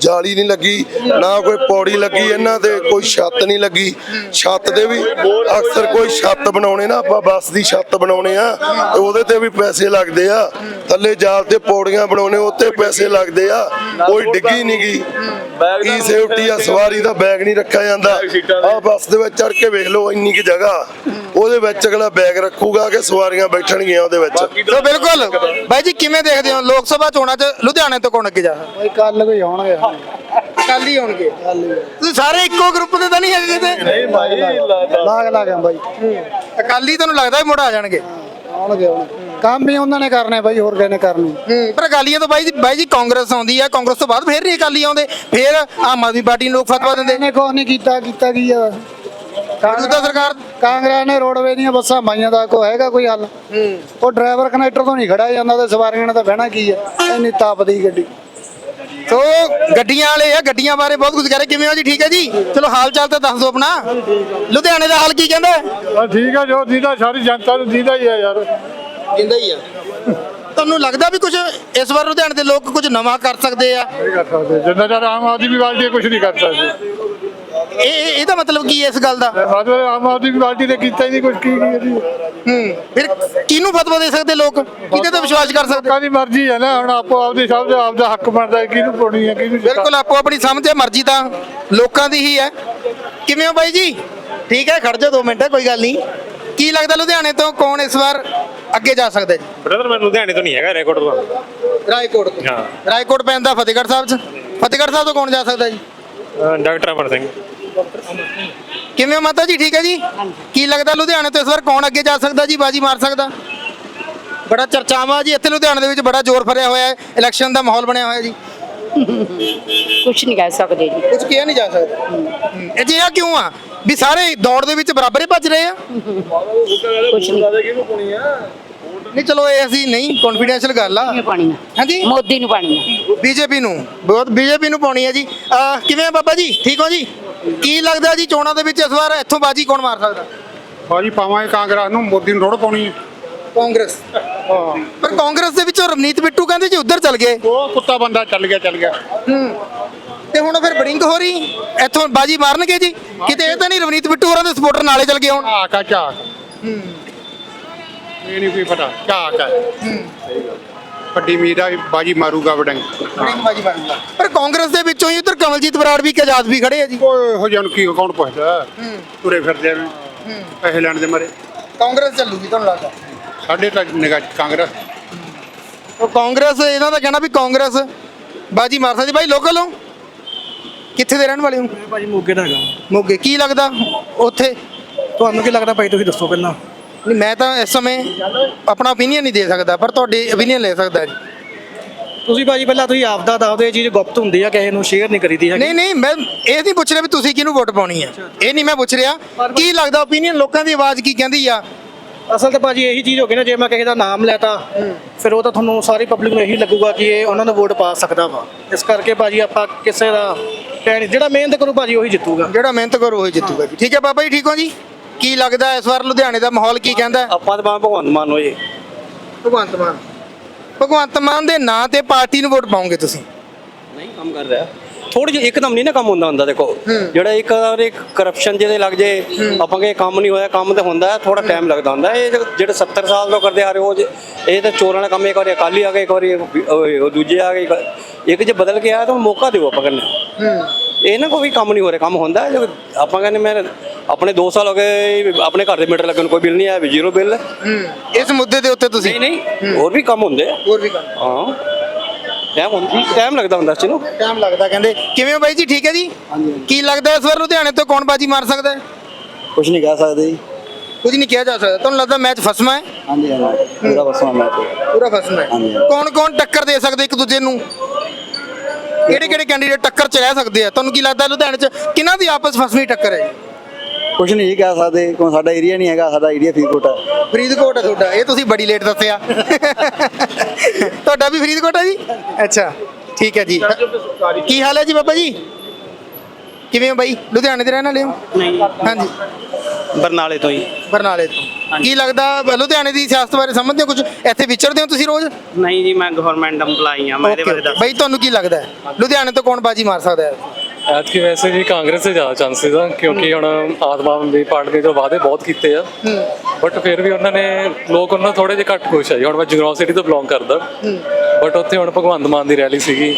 ਜਾਲੀ ਨਹੀਂ ਲੱਗੀ ਨਾ ਕੋਈ ਪੌੜੀ ਲੱਗੀ ਇਹਨਾਂ ਤੇ ਕੋਈ ਛੱਤ ਨਹੀਂ ਲੱਗੀ। ਛੱਤ ਤੇ ਵੀ ਅਕਸਰ ਕੋਈ ਛੱਤ ਬਣਾਉਣੇ ਨਾ ਆਪਾਂ ਬੱਸ ਦੀ ਛੱਤ ਬਣਾਉਣੇ ਆ ਤੇ ਉਹਦੇ ਤੇ ਵੀ ਪੈਸੇ ਲੱਗਦੇ ਆ। ਥੱਲੇ ਜਾਲ ਤੇ ਪੌੜੀਆਂ ਬਣਾਉਣੇ ਉੱਤੇ ਪੈਸੇ ਲੱਗਦੇ ਆ। ਕੋਈ ਡਿੱਗੀ ਨਹੀਂ ਗਈ ਕੀ ਸੇਫਟੀ ਆ ਸਵਾਰੀ ਦਾ ਬੈਗ ਨਹੀਂ ਰੱਖਿਆ ਜਾਂਦਾ। ਆ ਬੱਸ ਦੇ ਵਿੱਚ ਚੜ ਕੇ ਵੇਖ ਲਓ ਇੰਨੀ ਕੀ ਜਗ੍ਹਾ। ਉਹਦੇ ਵਿੱਚ ਅਗਲਾ ਬੈਗ ਰੱਖੂਗਾ ਕਿ ਸਵਾਰੀਆਂ ਬੈਠਣਗੀਆਂ ਉਹਦੇ ਵਿੱਚ। ਬਿਲਕੁਲ। ਬਾਈ ਜੀ ਕਿਵੇਂ ਦੇਖਦੇ ਹੋ? ਲੋਕ ਸਭਾ ਚੋਣਾਂ 'ਚ ਲੁਧਿਆਣੇ ਤੋਂ ਕੌਣ ਅੱਗੇ ਜਾ ਕੋਈ ਕੱਲ ਕੋਈ ਆਉਣਗੇ ਕੱਲ ਹੀ ਹੋਣਗੇ। ਤੁਸੀਂ ਸਾਰੇ ਇੱਕੋ ਗਰੁੱਪ ਦੇ ਤਾਂ ਨਹੀਂ ਹੈਗੇ ਕਿਤੇ? ਲਾਗ ਲਾਗ ਬਾਈ। ਅਕਾਲੀ ਤੁਹਾਨੂੰ ਲੱਗਦਾ ਵੀ ਮੁੜ ਆ ਜਾਣਗੇ? ਆਉਣਗੇ ਕੰਮ ਹੀ ਉਹਨਾਂ ਨੇ ਕਰਨੇ ਬਾਈ ਹੋਰ ਕਿਸੇ ਨੇ ਕਰਨੀ ਹੂੰ ਪਰ ਅਕਾਲੀਆਂ ਤੋਂ ਬਾਈ ਜੀ ਬਾਈ ਜੀ ਕਾਂਗਰਸ ਆਉਂਦੀ ਆ ਕਾਂਗਰਸ ਤੋਂ ਬਾਅਦ ਫੇਰ ਨਹੀਂ ਅਕਾਲੀ ਆਉਂਦੇ। ਫੇਰ ਆਮ ਆਦਮੀ ਪਾਰਟੀ ਨੂੰ ਲੋਕ ਫਤਵਾ ਦਿੰਦੇ। ਇਹਨੇ ਕੁਛ ਨਹੀਂ ਕੀਤਾ ਕੀਤਾ ਕੀ ਆ? ਮੌਜੂਦਾ ਸਰਕਾਰ ਕਾਂਗਰਸ ਨੇ ਰੋਡਵੇ ਦੀਆਂ ਬੱਸਾਂ ਪਾਈਆਂ ਦਾ ਕੋ ਹੈਗਾ ਕੋਈ ਹੱਲ? ਉਹ ਡਰਾਈਵਰ ਕਨੈਕਟਰ ਤੋਂ ਨਹੀਂ ਖੜਾ ਜਾਂਦਾ ਤੇ ਸਵਾਰੀਆਂ ਨੇ ਤਾਂ ਬਹਿਣਾ ਕੀ ਆ? ਇੰਨੀ ਤਪਦੀ ਗੱਡੀ। ਸੋ ਗੱਡੀਆਂ ਵਾਲੇ ਆ ਗੱਡੀਆਂ ਬਾਰੇ ਬਹੁਤ ਕੁਝ ਕਹਿ ਰਹੇ। ਕਿਵੇਂ ਹੋ ਜੀ? ਠੀਕ ਹੈ ਜੀ? ਚਲੋ ਹਾਲ ਚਾਲ ਤਾਂ ਦੱਸ ਦਿਓ ਆਪਣਾ। ਲੁਧਿਆਣੇ ਦਾ ਹਾਲ ਕੀ ਕਹਿੰਦਾ? ਠੀਕ ਆ ਜੋ ਦੀਦਾ ਸਾਰੀ ਜਨਤਾ ਨੂੰ ਦੀਦਾ ਹੀ ਆ ਯਾਰ। ਕਹਿੰਦਾ ਹੀ ਆ। ਤੁਹਾਨੂੰ ਲੱਗਦਾ ਵੀ ਕੁਝ ਇਸ ਵਾਰ ਲੁਧਿਆਣੇ ਦੇ ਲੋਕ ਕੁਝ ਨਵਾਂ ਕਰ ਸਕਦੇ ਆ? ਨਹੀਂ ਕਰ ਸਕਦੇ। ਜਿੰਨਾ ਚਿਰ ਆਮ ਆਦਮੀ ਪਾਰਟੀ ਕੁਝ ਨਹੀਂ ਕਰ ਸਕਦੇ। ਇਹ ਇਹ- ਇਹਦਾ ਮਤਲਬ ਕੀ ਹੈ ਇਸ ਗੱਲ ਦਾ? ਮਤਲਬ ਆਮ ਆਦਮੀ ਪਾਰਟੀ ਨੇ ਕੀਤਾ ਹੀ ਨਹੀਂ ਕੁਝ ਕੀ ਕੀ ਹੂੰ ਫਿਰ ਕਿਹਨੂੰ ਫਤਵਾ ਦੇ ਸਕਦੇ ਲੋਕ? ਕਿਹਦੇ ਤੇ ਵਿਸ਼ਵਾਸ ਕਰ ਸਕਦੇ? ਲੋਕਾਂ ਦੀ ਮਰਜ਼ੀ ਹੈ ਨਾ ਹੁਣ ਆਪੋ ਆਪਦੀ ਦਾ ਆਪਦਾ ਹੱਕ ਬਣਦਾ ਹੈ, ਕਿਹਨੂੰ ਪਾਉਣੀ ਹੈ ਕਿਹਨੂੰ ਬਿਲਕੁਲ ਆਪੋ ਆਪਣੀ ਸਮਝ ਤੇ ਮਰਜ਼ੀ ਤਾਂ ਲੋਕਾਂ ਦੀ ਹੀ ਹੈ। ਕਿਵੇਂ ਹੋ ਬਾਈ ਜੀ? ਠੀਕ ਹੈ ਖੜ ਜਾਓ 2 ਮਿੰਟ ਕੋਈ ਗੱਲ ਨਹੀਂ। ਕੀ ਲੱਗਦਾ ਲੁਧਿਆਣੇ ਤੋਂ ਕੌਣ ਇਸ ਵਾਰ ਅੱਗੇ ਜਾ ਸਕਦਾ ਜੀ? ਬ੍ਰਦਰ ਮੈਂ ਲੁਧਿਆਣੇ ਤੋਂ ਨਹੀਂ ਹੈਗਾ ਰੈਕੋਰਡ ਤੋਂ। ਰਾਏਕੋਟ ਤੋਂ। ਹਾਂ। ਰਾਏਕੋਟ ਪੈਂਦਾ ਫਤਿਹਗੜ੍ਹ ਸਾਹਿਬ ਚ। ਫਤਿਹਗੜ੍ਹ ਸਾਹਿਬ ਤੋਂ ਕੌਣ ਜਾ ਸਕਦਾ ਜੀ? ਡਾਕਟਰ ਅਮਰ ਸਿੰਘ। ਕਿਵੇਂ ਹੋ ਮਾਤਾ ਜੀ ਠੀਕ ਹੈ ਜੀ? ਕੀ ਲੱਗਦਾ ਲੁਧਿਆਣੇ ਤੋਂ ਇਸ ਵਾਰ ਕੌਣ ਅੱਗੇ ਜਾ ਸਕਦਾ ਜੀ ਬਾਜੀ ਮਾਰ ਸਕਦਾ? ਬੜਾ ਚਰਚਾਵਾਂ ਜੀ ਇੱਥੇ ਲੁਧਿਆਣੇ ਦੇ ਵਿੱਚ ਬੜਾ ਜ਼ੋਰ ਫਰਿਆ ਹੋਇਆ ਹੈ ਇਲੈਕਸ਼ਨ ਦਾ ਮਾਹੌਲ ਬਣਿਆ ਹੋਇਆ ਜੀ। ਕੁਝ ਨਹੀਂ ਕਹਿ ਸਕਦੇ ਜੀ। ਕੁਝ ਕਿਹਾ ਨਹੀਂ ਜਾ ਸਕਦਾ। ਇਹ ਜਿਹਾ ਕਿਉਂ ਆ? ਵੀ ਸਾਰੇ ਦੌੜ ਦੇ ਵਿੱਚ ਬਰਾਬਰ ਹੀ ਭੱਜ ਰਹੇ ਆ? ਕੁਝ ਨਹੀਂ। ਨਹੀਂ ਚਲੋ ਇਹ ਅਸੀਂ ਨਹੀਂ ਕੌਨਫੀਡੈਂਸ਼ੀਅਲ ਗੱਲ ਆ। ਹਾਂਜੀ? ਮੋਦੀ ਨੂੰ ਪਾਣੀ ਆ। ਬੀਜੇਪੀ ਨੂੰ। ਬਹੁਤ ਬੀਜੇਪੀ ਨੂੰ ਪਾਉਣੀ ਹੈ ਜੀ। ਕਿਵੇਂ ਆ ਬਾਬਾ ਜੀ? ਠੀਕ ਹੋ ਜੀ? ਕੀ ਲੱਗਦਾ ਜੀ ਚੋਣਾਂ ਦੇ ਵਿੱਚ ਇਸ ਵਾਰ ਇੱਥੋਂ ਬਾਜੀ ਕੌਣ ਮਾਰ ਸਕਦਾ? ਬਾਜੀ ਪਾਵਾਂਗੇ ਕਾਂਗਰਸ ਨੂੰ ਮੋਦੀ ਨੂੰ ਰੋੜ ਪਾਉਣੀ ਹੈ। ਕਾਂਗਰਸ। ਪਰ ਕਾਂਗਰਸ ਦੇ ਵਿੱਚੋਂ ਰਵਨੀਤ ਬਿੱਟੂ ਕਹਿੰਦੇ ਜੀ ਉੱਧਰ ਚੱਲ ਗਏ। ਉਹ ਕੁੱਤਾ ਬੰਦਾ ਚੱਲ ਗਿਆ ਚੱਲ ਗਿਆ। ਤੇ ਹੁਣ ਫਿਰ ਬੜਿੰਗ ਹੋ ਰਹੀ ਇੱਥੋਂ ਬਾਜੀ ਮਾਰਨਗੇ ਜੀ? ਕਿਤੇ ਇਹ ਤਾਂ ਨਹੀਂ ਰਵਨੀਤ ਬਿੱਟੂ ਹੋਰਾਂ ਦੇ ਸਪੋਰਟਰ ਨਾਲੇ ਚੱਲ ਗਏ ਹੁਣ। ਆ ਝਾਕ। ਇਹ ਨਹੀਂ ਕੋਈ ਪਤਾ ਝਾਕ ਆ। ਵੱਡੀ ਮੀਰਾ ਬਾਜੀ ਮਾਰੂਗਾ ਵਡੰਗ ਬਾਜੀ ਮਾਰੂਗਾ। ਪਰ ਕਾਂਗਰਸ ਦੇ ਵਿੱਚੋਂ ਹੀ ਉੱਧਰ ਕਮਲਜੀਤ ਬਰਾੜ ਵੀ ਕਿ ਆਜ਼ਾਦ ਵੀ ਖੜੇ ਆ ਜੀ। ਕੋਈ ਇਹੋ ਜਿਹਾ ਨੂੰ ਕੀ ਕੌਣ ਪੁੱਛਦਾ? ਤੁਰੇ ਫਿਰਦੇ ਨੇ। ਪੈਸੇ ਲੈਣ ਦੇ ਮਾਰੇ। ਕਾਂਗਰਸ ਚੱਲੂਗੀ ਤੁਹਾਨੂੰ ਲੱਗਦਾ? ਸਾਡੇ ਤਾਂ ਨਿਗਾਹ 'ਚ ਕਾਂਗਰਸ। ਉਹ ਕਾਂਗਰਸ ਇਹਨਾਂ ਦਾ ਕਹਿਣਾ ਵੀ ਕਾਂਗਰਸ ਬਾਜੀ ਮਾਰ ਸਕਦੀ। ਬਾਈ ਲੋਕਲ ਹੋ? ਕਿੱਥੇ ਦੇ ਰਹਿਣ ਵਾਲੇ ਹੋ? ਭਾਜੀ ਮੋਗੇ ਦਾ ਹੈਗਾ। ਮੋਗੇ। ਕੀ ਲੱਗਦਾ ਉੱਥੇ? ਤੁਹਾਨੂੰ ਕੀ ਲੱਗਦਾ ਭਾਈ ਤੁਸੀਂ ਦੱਸੋ ਪਹਿਲਾਂ। ਨਹੀਂ ਮੈਂ ਤਾਂ ਇਸ ਸਮੇਂ ਆਪਣਾ ਓਪੀਨੀਅਨ ਨਹੀਂ ਦੇ ਸਕਦਾ ਪਰ ਤੁਹਾਡੀ ਓਪੀਨੀਅਨ ਲੈ ਸਕਦਾ ਜੀ। ਤੁਸੀਂ ਭਾਜੀ ਪਹਿਲਾਂ ਤੁਸੀਂ ਆਪਦਾ ਦੱਸਦੇ ਇਹ ਚੀਜ਼ ਗੁਪਤ ਹੁੰਦੀ ਆ ਕਿਸੇ ਨੂੰ ਸ਼ੇਅਰ ਨਹੀਂ ਕਰੀਦੀ ਹੈਗੀ। ਨਹੀਂ ਨਹੀਂ ਮੈਂ ਇਹ ਨਹੀਂ ਪੁੱਛ ਰਿਹਾ ਵੀ ਤੁਸੀਂ ਕਿਹਨੂੰ ਵੋਟ ਪਾਉਣੀ ਹੈ ਇਹ ਨਹੀਂ ਮੈਂ ਪੁੱਛ ਰਿਹਾ ਕੀ ਲੱਗਦਾ ਓਪੀਨੀਅਨ ਲੋਕਾਂ ਦੀ ਆਵਾਜ਼ ਕੀ ਕਹਿੰਦੀ ਆ? ਅਸਲ ਤੇ ਭਾਜੀ ਇਹੀ ਚੀਜ਼ ਹੋ ਗਈ ਨਾ ਜੇ ਮੈਂ ਕਿਸੇ ਦਾ ਨਾਮ ਲੈਤਾ ਫਿਰ ਉਹ ਤਾਂ ਤੁਹਾਨੂੰ ਸਾਰੀ ਪਬਲਿਕ ਨੂੰ ਇਹੀ ਲੱਗੂਗਾ ਕਿ ਇਹ ਉਹਨਾਂ ਨੂੰ ਵੋਟ ਪਾ ਸਕਦਾ ਵਾ। ਇਸ ਕਰਕੇ ਭਾਜੀ ਆਪਾਂ ਕਿਸੇ ਦਾ ਕਹਿ ਨਹੀਂ ਜਿਹੜਾ ਮਿਹਨਤ ਕਰੂ ਭਾਜੀ ਉਹੀ ਜਿੱਤੂਗਾ। ਜਿਹੜਾ ਮਿਹਨਤ ਕਰੂ ਉਹੀ ਜਿੱਤੂਗਾ ਜੀ। ਠੀਕ ਹੈ ਬਾਬਾ ਜੀ ਠੀਕ ਹੋ ਜੀ? ਕੀ ਲੱਗਦਾ ਇਸ ਵਾਰ ਲੁਧਿਆਣੇ ਦਾ ਮਾਹੌਲ ਕੀ ਕਹਿੰਦਾ ਆਪਾਂ ਤਾਂ ਭਗਵੰਤ ਮਾਨ ਨੂੰ ਜੀ ਭਗਵੰਤ ਮਾਨ। ਭਗਵੰਤ ਮਾਨ ਦੇ ਨਾਂ ਤੇ ਪਾਰਟੀ ਨੂੰ ਵੋਟ ਪਾਉਂਗੇ ਤੁਸੀਂ? ਨਹੀਂ ਕੰਮ ਕਰ ਰਿਹਾ। ਥੋੜੀ ਜਿਹੀ ਇੱਕਦਮ ਨਹੀਂ ਨਾ ਕੰਮ ਹੁੰਦਾ ਹੁੰਦਾ ਦੇਖੋ। ਜਿਹੜਾ ਇੱਕ ਵਾਰੀ ਕਰਪਸ਼ਨ ਜਿਹਦੇ ਲੱਗ ਜੇ ਆਪਾਂ ਕਹੇ ਕੰਮ ਨਹੀਂ ਹੋਇਆ ਕੰਮ ਤੇ ਹੁੰਦਾ ਥੋੜਾ ਟਾਈਮ ਲੱਗਦਾ ਹੁੰਦਾ ਇਹ ਜਿਹੜੇ 70 ਸਾਲ ਤੋਂ ਕਰਦੇ ਆ ਰਹੇ ਉਹ ਇਹ ਤਾਂ ਚੋਰਾਂ ਦਾ ਕੰਮ ਇੱਕ ਵਾਰੀ ਅਕਾਲੀ ਆ ਗਏ ਇੱਕ ਵਾਰੀ ਦੂਜੇ ਆ ਗਏ ਇੱਕ ਜੇ ਬਦਲ ਕੇ ਆਇਆ ਤਾਂ ਮੌਕਾ ਦਿਓ ਆਪਾਂ ਕਰਨੇ ਇਹ ਨਾ ਕੋਈ ਕੰਮ ਨਹੀਂ ਹੋ ਰਿਹਾ ਕੰਮ ਹੁੰਦਾ ਜੋ ਆਪਾਂ ਕਹਿੰਦੇ ਮੈਂ ਆਪਣੇ 2 ਸਾਲ ਹੋ ਗਏ ਆਪਣੇ ਘਰ ਦੇ ਮੀਟਰ ਲੱਗਣ ਕੋਈ ਬਿੱਲ ਨਹੀਂ ਆਇਆ ਵੀ ਜ਼ੀਰੋ ਬਿੱਲ। ਇਸ ਮੁੱਦੇ ਦੇ ਉੱਤੇ ਤੁਸੀਂ? ਨਹੀਂ ਨਹੀਂ ਹੋਰ ਵੀ ਕੰਮ ਹੁੰਦੇ ਆ। ਹੋਰ ਵੀ ਕੰਮ। ਹਾਂ। ਟਾਈਮ ਹੁੰਦਾ ਟਾਈਮ ਲੱਗਦਾ ਹੁੰਦਾ ਨੂੰ ਟਾਈਮ ਲੱਗਦਾ ਕਹਿੰਦੇ ਕਿਵੇਂ ਹੋ ਬਾਈ ਜੀ ਠੀਕ ਹੈ ਜੀ? ਕੀ ਲੱਗਦਾ ਇਸ ਵਾਰ ਲੁਧਿਆਣੇ ਤੋਂ ਕੌਣ ਬਾਜੀ ਮਾਰ ਸਕਦਾ ਹੈ? ਕੁਝ ਨਹੀਂ ਕਹਿ ਸਕਦੇ ਜੀ। ਕੁਝ ਨਹੀਂ ਕਿਹਾ ਜਾ ਸਕਦਾ। ਤੁਹਾਨੂੰ ਲੱਗਦਾ ਮੈਚ ਫਸਮਾ ਹੈ? ਹਾਂਜੀ ਹਾਂਜੀ। ਪੂਰਾ ਬਸਵਾ ਮੈਂ ਤੇ ਪੂਰਾ ਫਸਮਾ ਹੈ। ਕੌਣ ਕੌਣ ਟੱਕਰ ਦੇ ਸਕਦੇ ਇੱਕ ਦੂਜੇ ਨੂੰ? ਕਿਹੜੇ ਕਿਹੜੇ ਕੈਂਡੀਡੇਟ ਟੱਕਰ ਚ ਰਹਿ ਸਕਦੇ ਆ? ਤੁਹਾਨੂੰ ਕੀ ਲੱਗਦਾ ਲੁਧਿਆਣੇ ਚ ਕਿਹਨਾਂ ਦੀ ਆਪਸ ਫਸਵੀਂ ਟੱਕਰ ਹੈ? ਕੁਝ ਨਹੀਂ ਕਹਿ ਸਕਦੇ ਕਿਉਂ ਸਾਡਾ ਏਰੀਆ ਨਹੀਂ ਹੈਗਾ ਸਾਡਾ ਏਰੀਆ ਫਰੀਦਕੋਟ ਹੈ ਫਰੀਦਕੋਟ ਹੈ ਤੁਹਾਡਾ ਇਹ ਤੁਸੀਂ ਬੜੀ ਲੇਟ ਦੱਸਿਆ। ਤੁਹਾਡਾ ਵੀ ਫਰੀਦਕੋਟ ਹੈ ਜੀ? ਅੱਛਾ ਠੀਕ ਹੈ ਜੀ। ਕੀ ਹਾਲ ਹੈ ਜੀ ਬਾਬਾ ਜੀ? ਕਿਵੇਂ ਹੋ ਬਾਈ? ਲੁਧਿਆਣੇ ਦੇ ਰਹਿਣ ਵਾਲੇ ਹੋ? ਨਹੀਂ। ਹਾਂਜੀ। ਬਰਨਾਲੇ ਤੋਂ ਹੀ ਬਰਨਾਲੇ ਤੋਂ। ਕੀ ਲੱਗਦਾ ਲੁਧਿਆਣੇ ਦੀ ਸਿਆਸਤ ਬਾਰੇ ਸਮਝਦੇ ਹੋ ਕੁਝ ਇੱਥੇ ਵਿਚਰਦੇ ਹੋ ਤੁਸੀਂ ਰੋਜ਼? ਨਹੀਂ ਜੀ ਮੈਂ ਗਵਰਨਮੈਂਟ EMPLOYE ਆ ਮੈਂ ਇਹਦੇ ਬਾਰੇ ਦੱਸ ਬਾਈ ਤੁਹਾਨੂੰ ਕੀ ਲੱਗਦਾ ਹੈ? ਲੁਧਿਆਣੇ ਤੋਂ ਕੌਣ ਬਾਜੀ ਮਾਰ ਸਕਦਾ ਹੈ? ਐਤਕੀ ਵੈਸੇ ਜੀ ਕਾਂਗਰਸ ਦੇ ਜ਼ਿਆਦਾ ਚਾਂਸਸ ਆ ਕਿਉਂਕਿ ਹੁਣ ਆਮ ਆਦਮੀ ਪਾਰਟੀ ਨੇ ਜੋ ਵਾਅਦੇ ਬਹੁਤ ਕੀਤੇ ਆ। ਬਟ ਫਿਰ ਵੀ ਉਹਨਾਂ ਨੇ, ਲੋਕ ਉਹਨਾਂ ਥੋੜੇ ਜਿਹਾ ਘੱਟ ਖੁਸ਼ ਆ ਜੀ। ਹੁਣ ਮੈਂ ਜਗਰਾਉਂ ਸਿਟੀ ਤੋਂ ਬਿਲੋਂਗ ਕਰਦਾ। ਬਟ ਉੱਥੇ ਹੁਣ ਭਗਵੰਤ ਮਾਨ ਦੀ ਰੈਲੀ ਸੀਗੀ।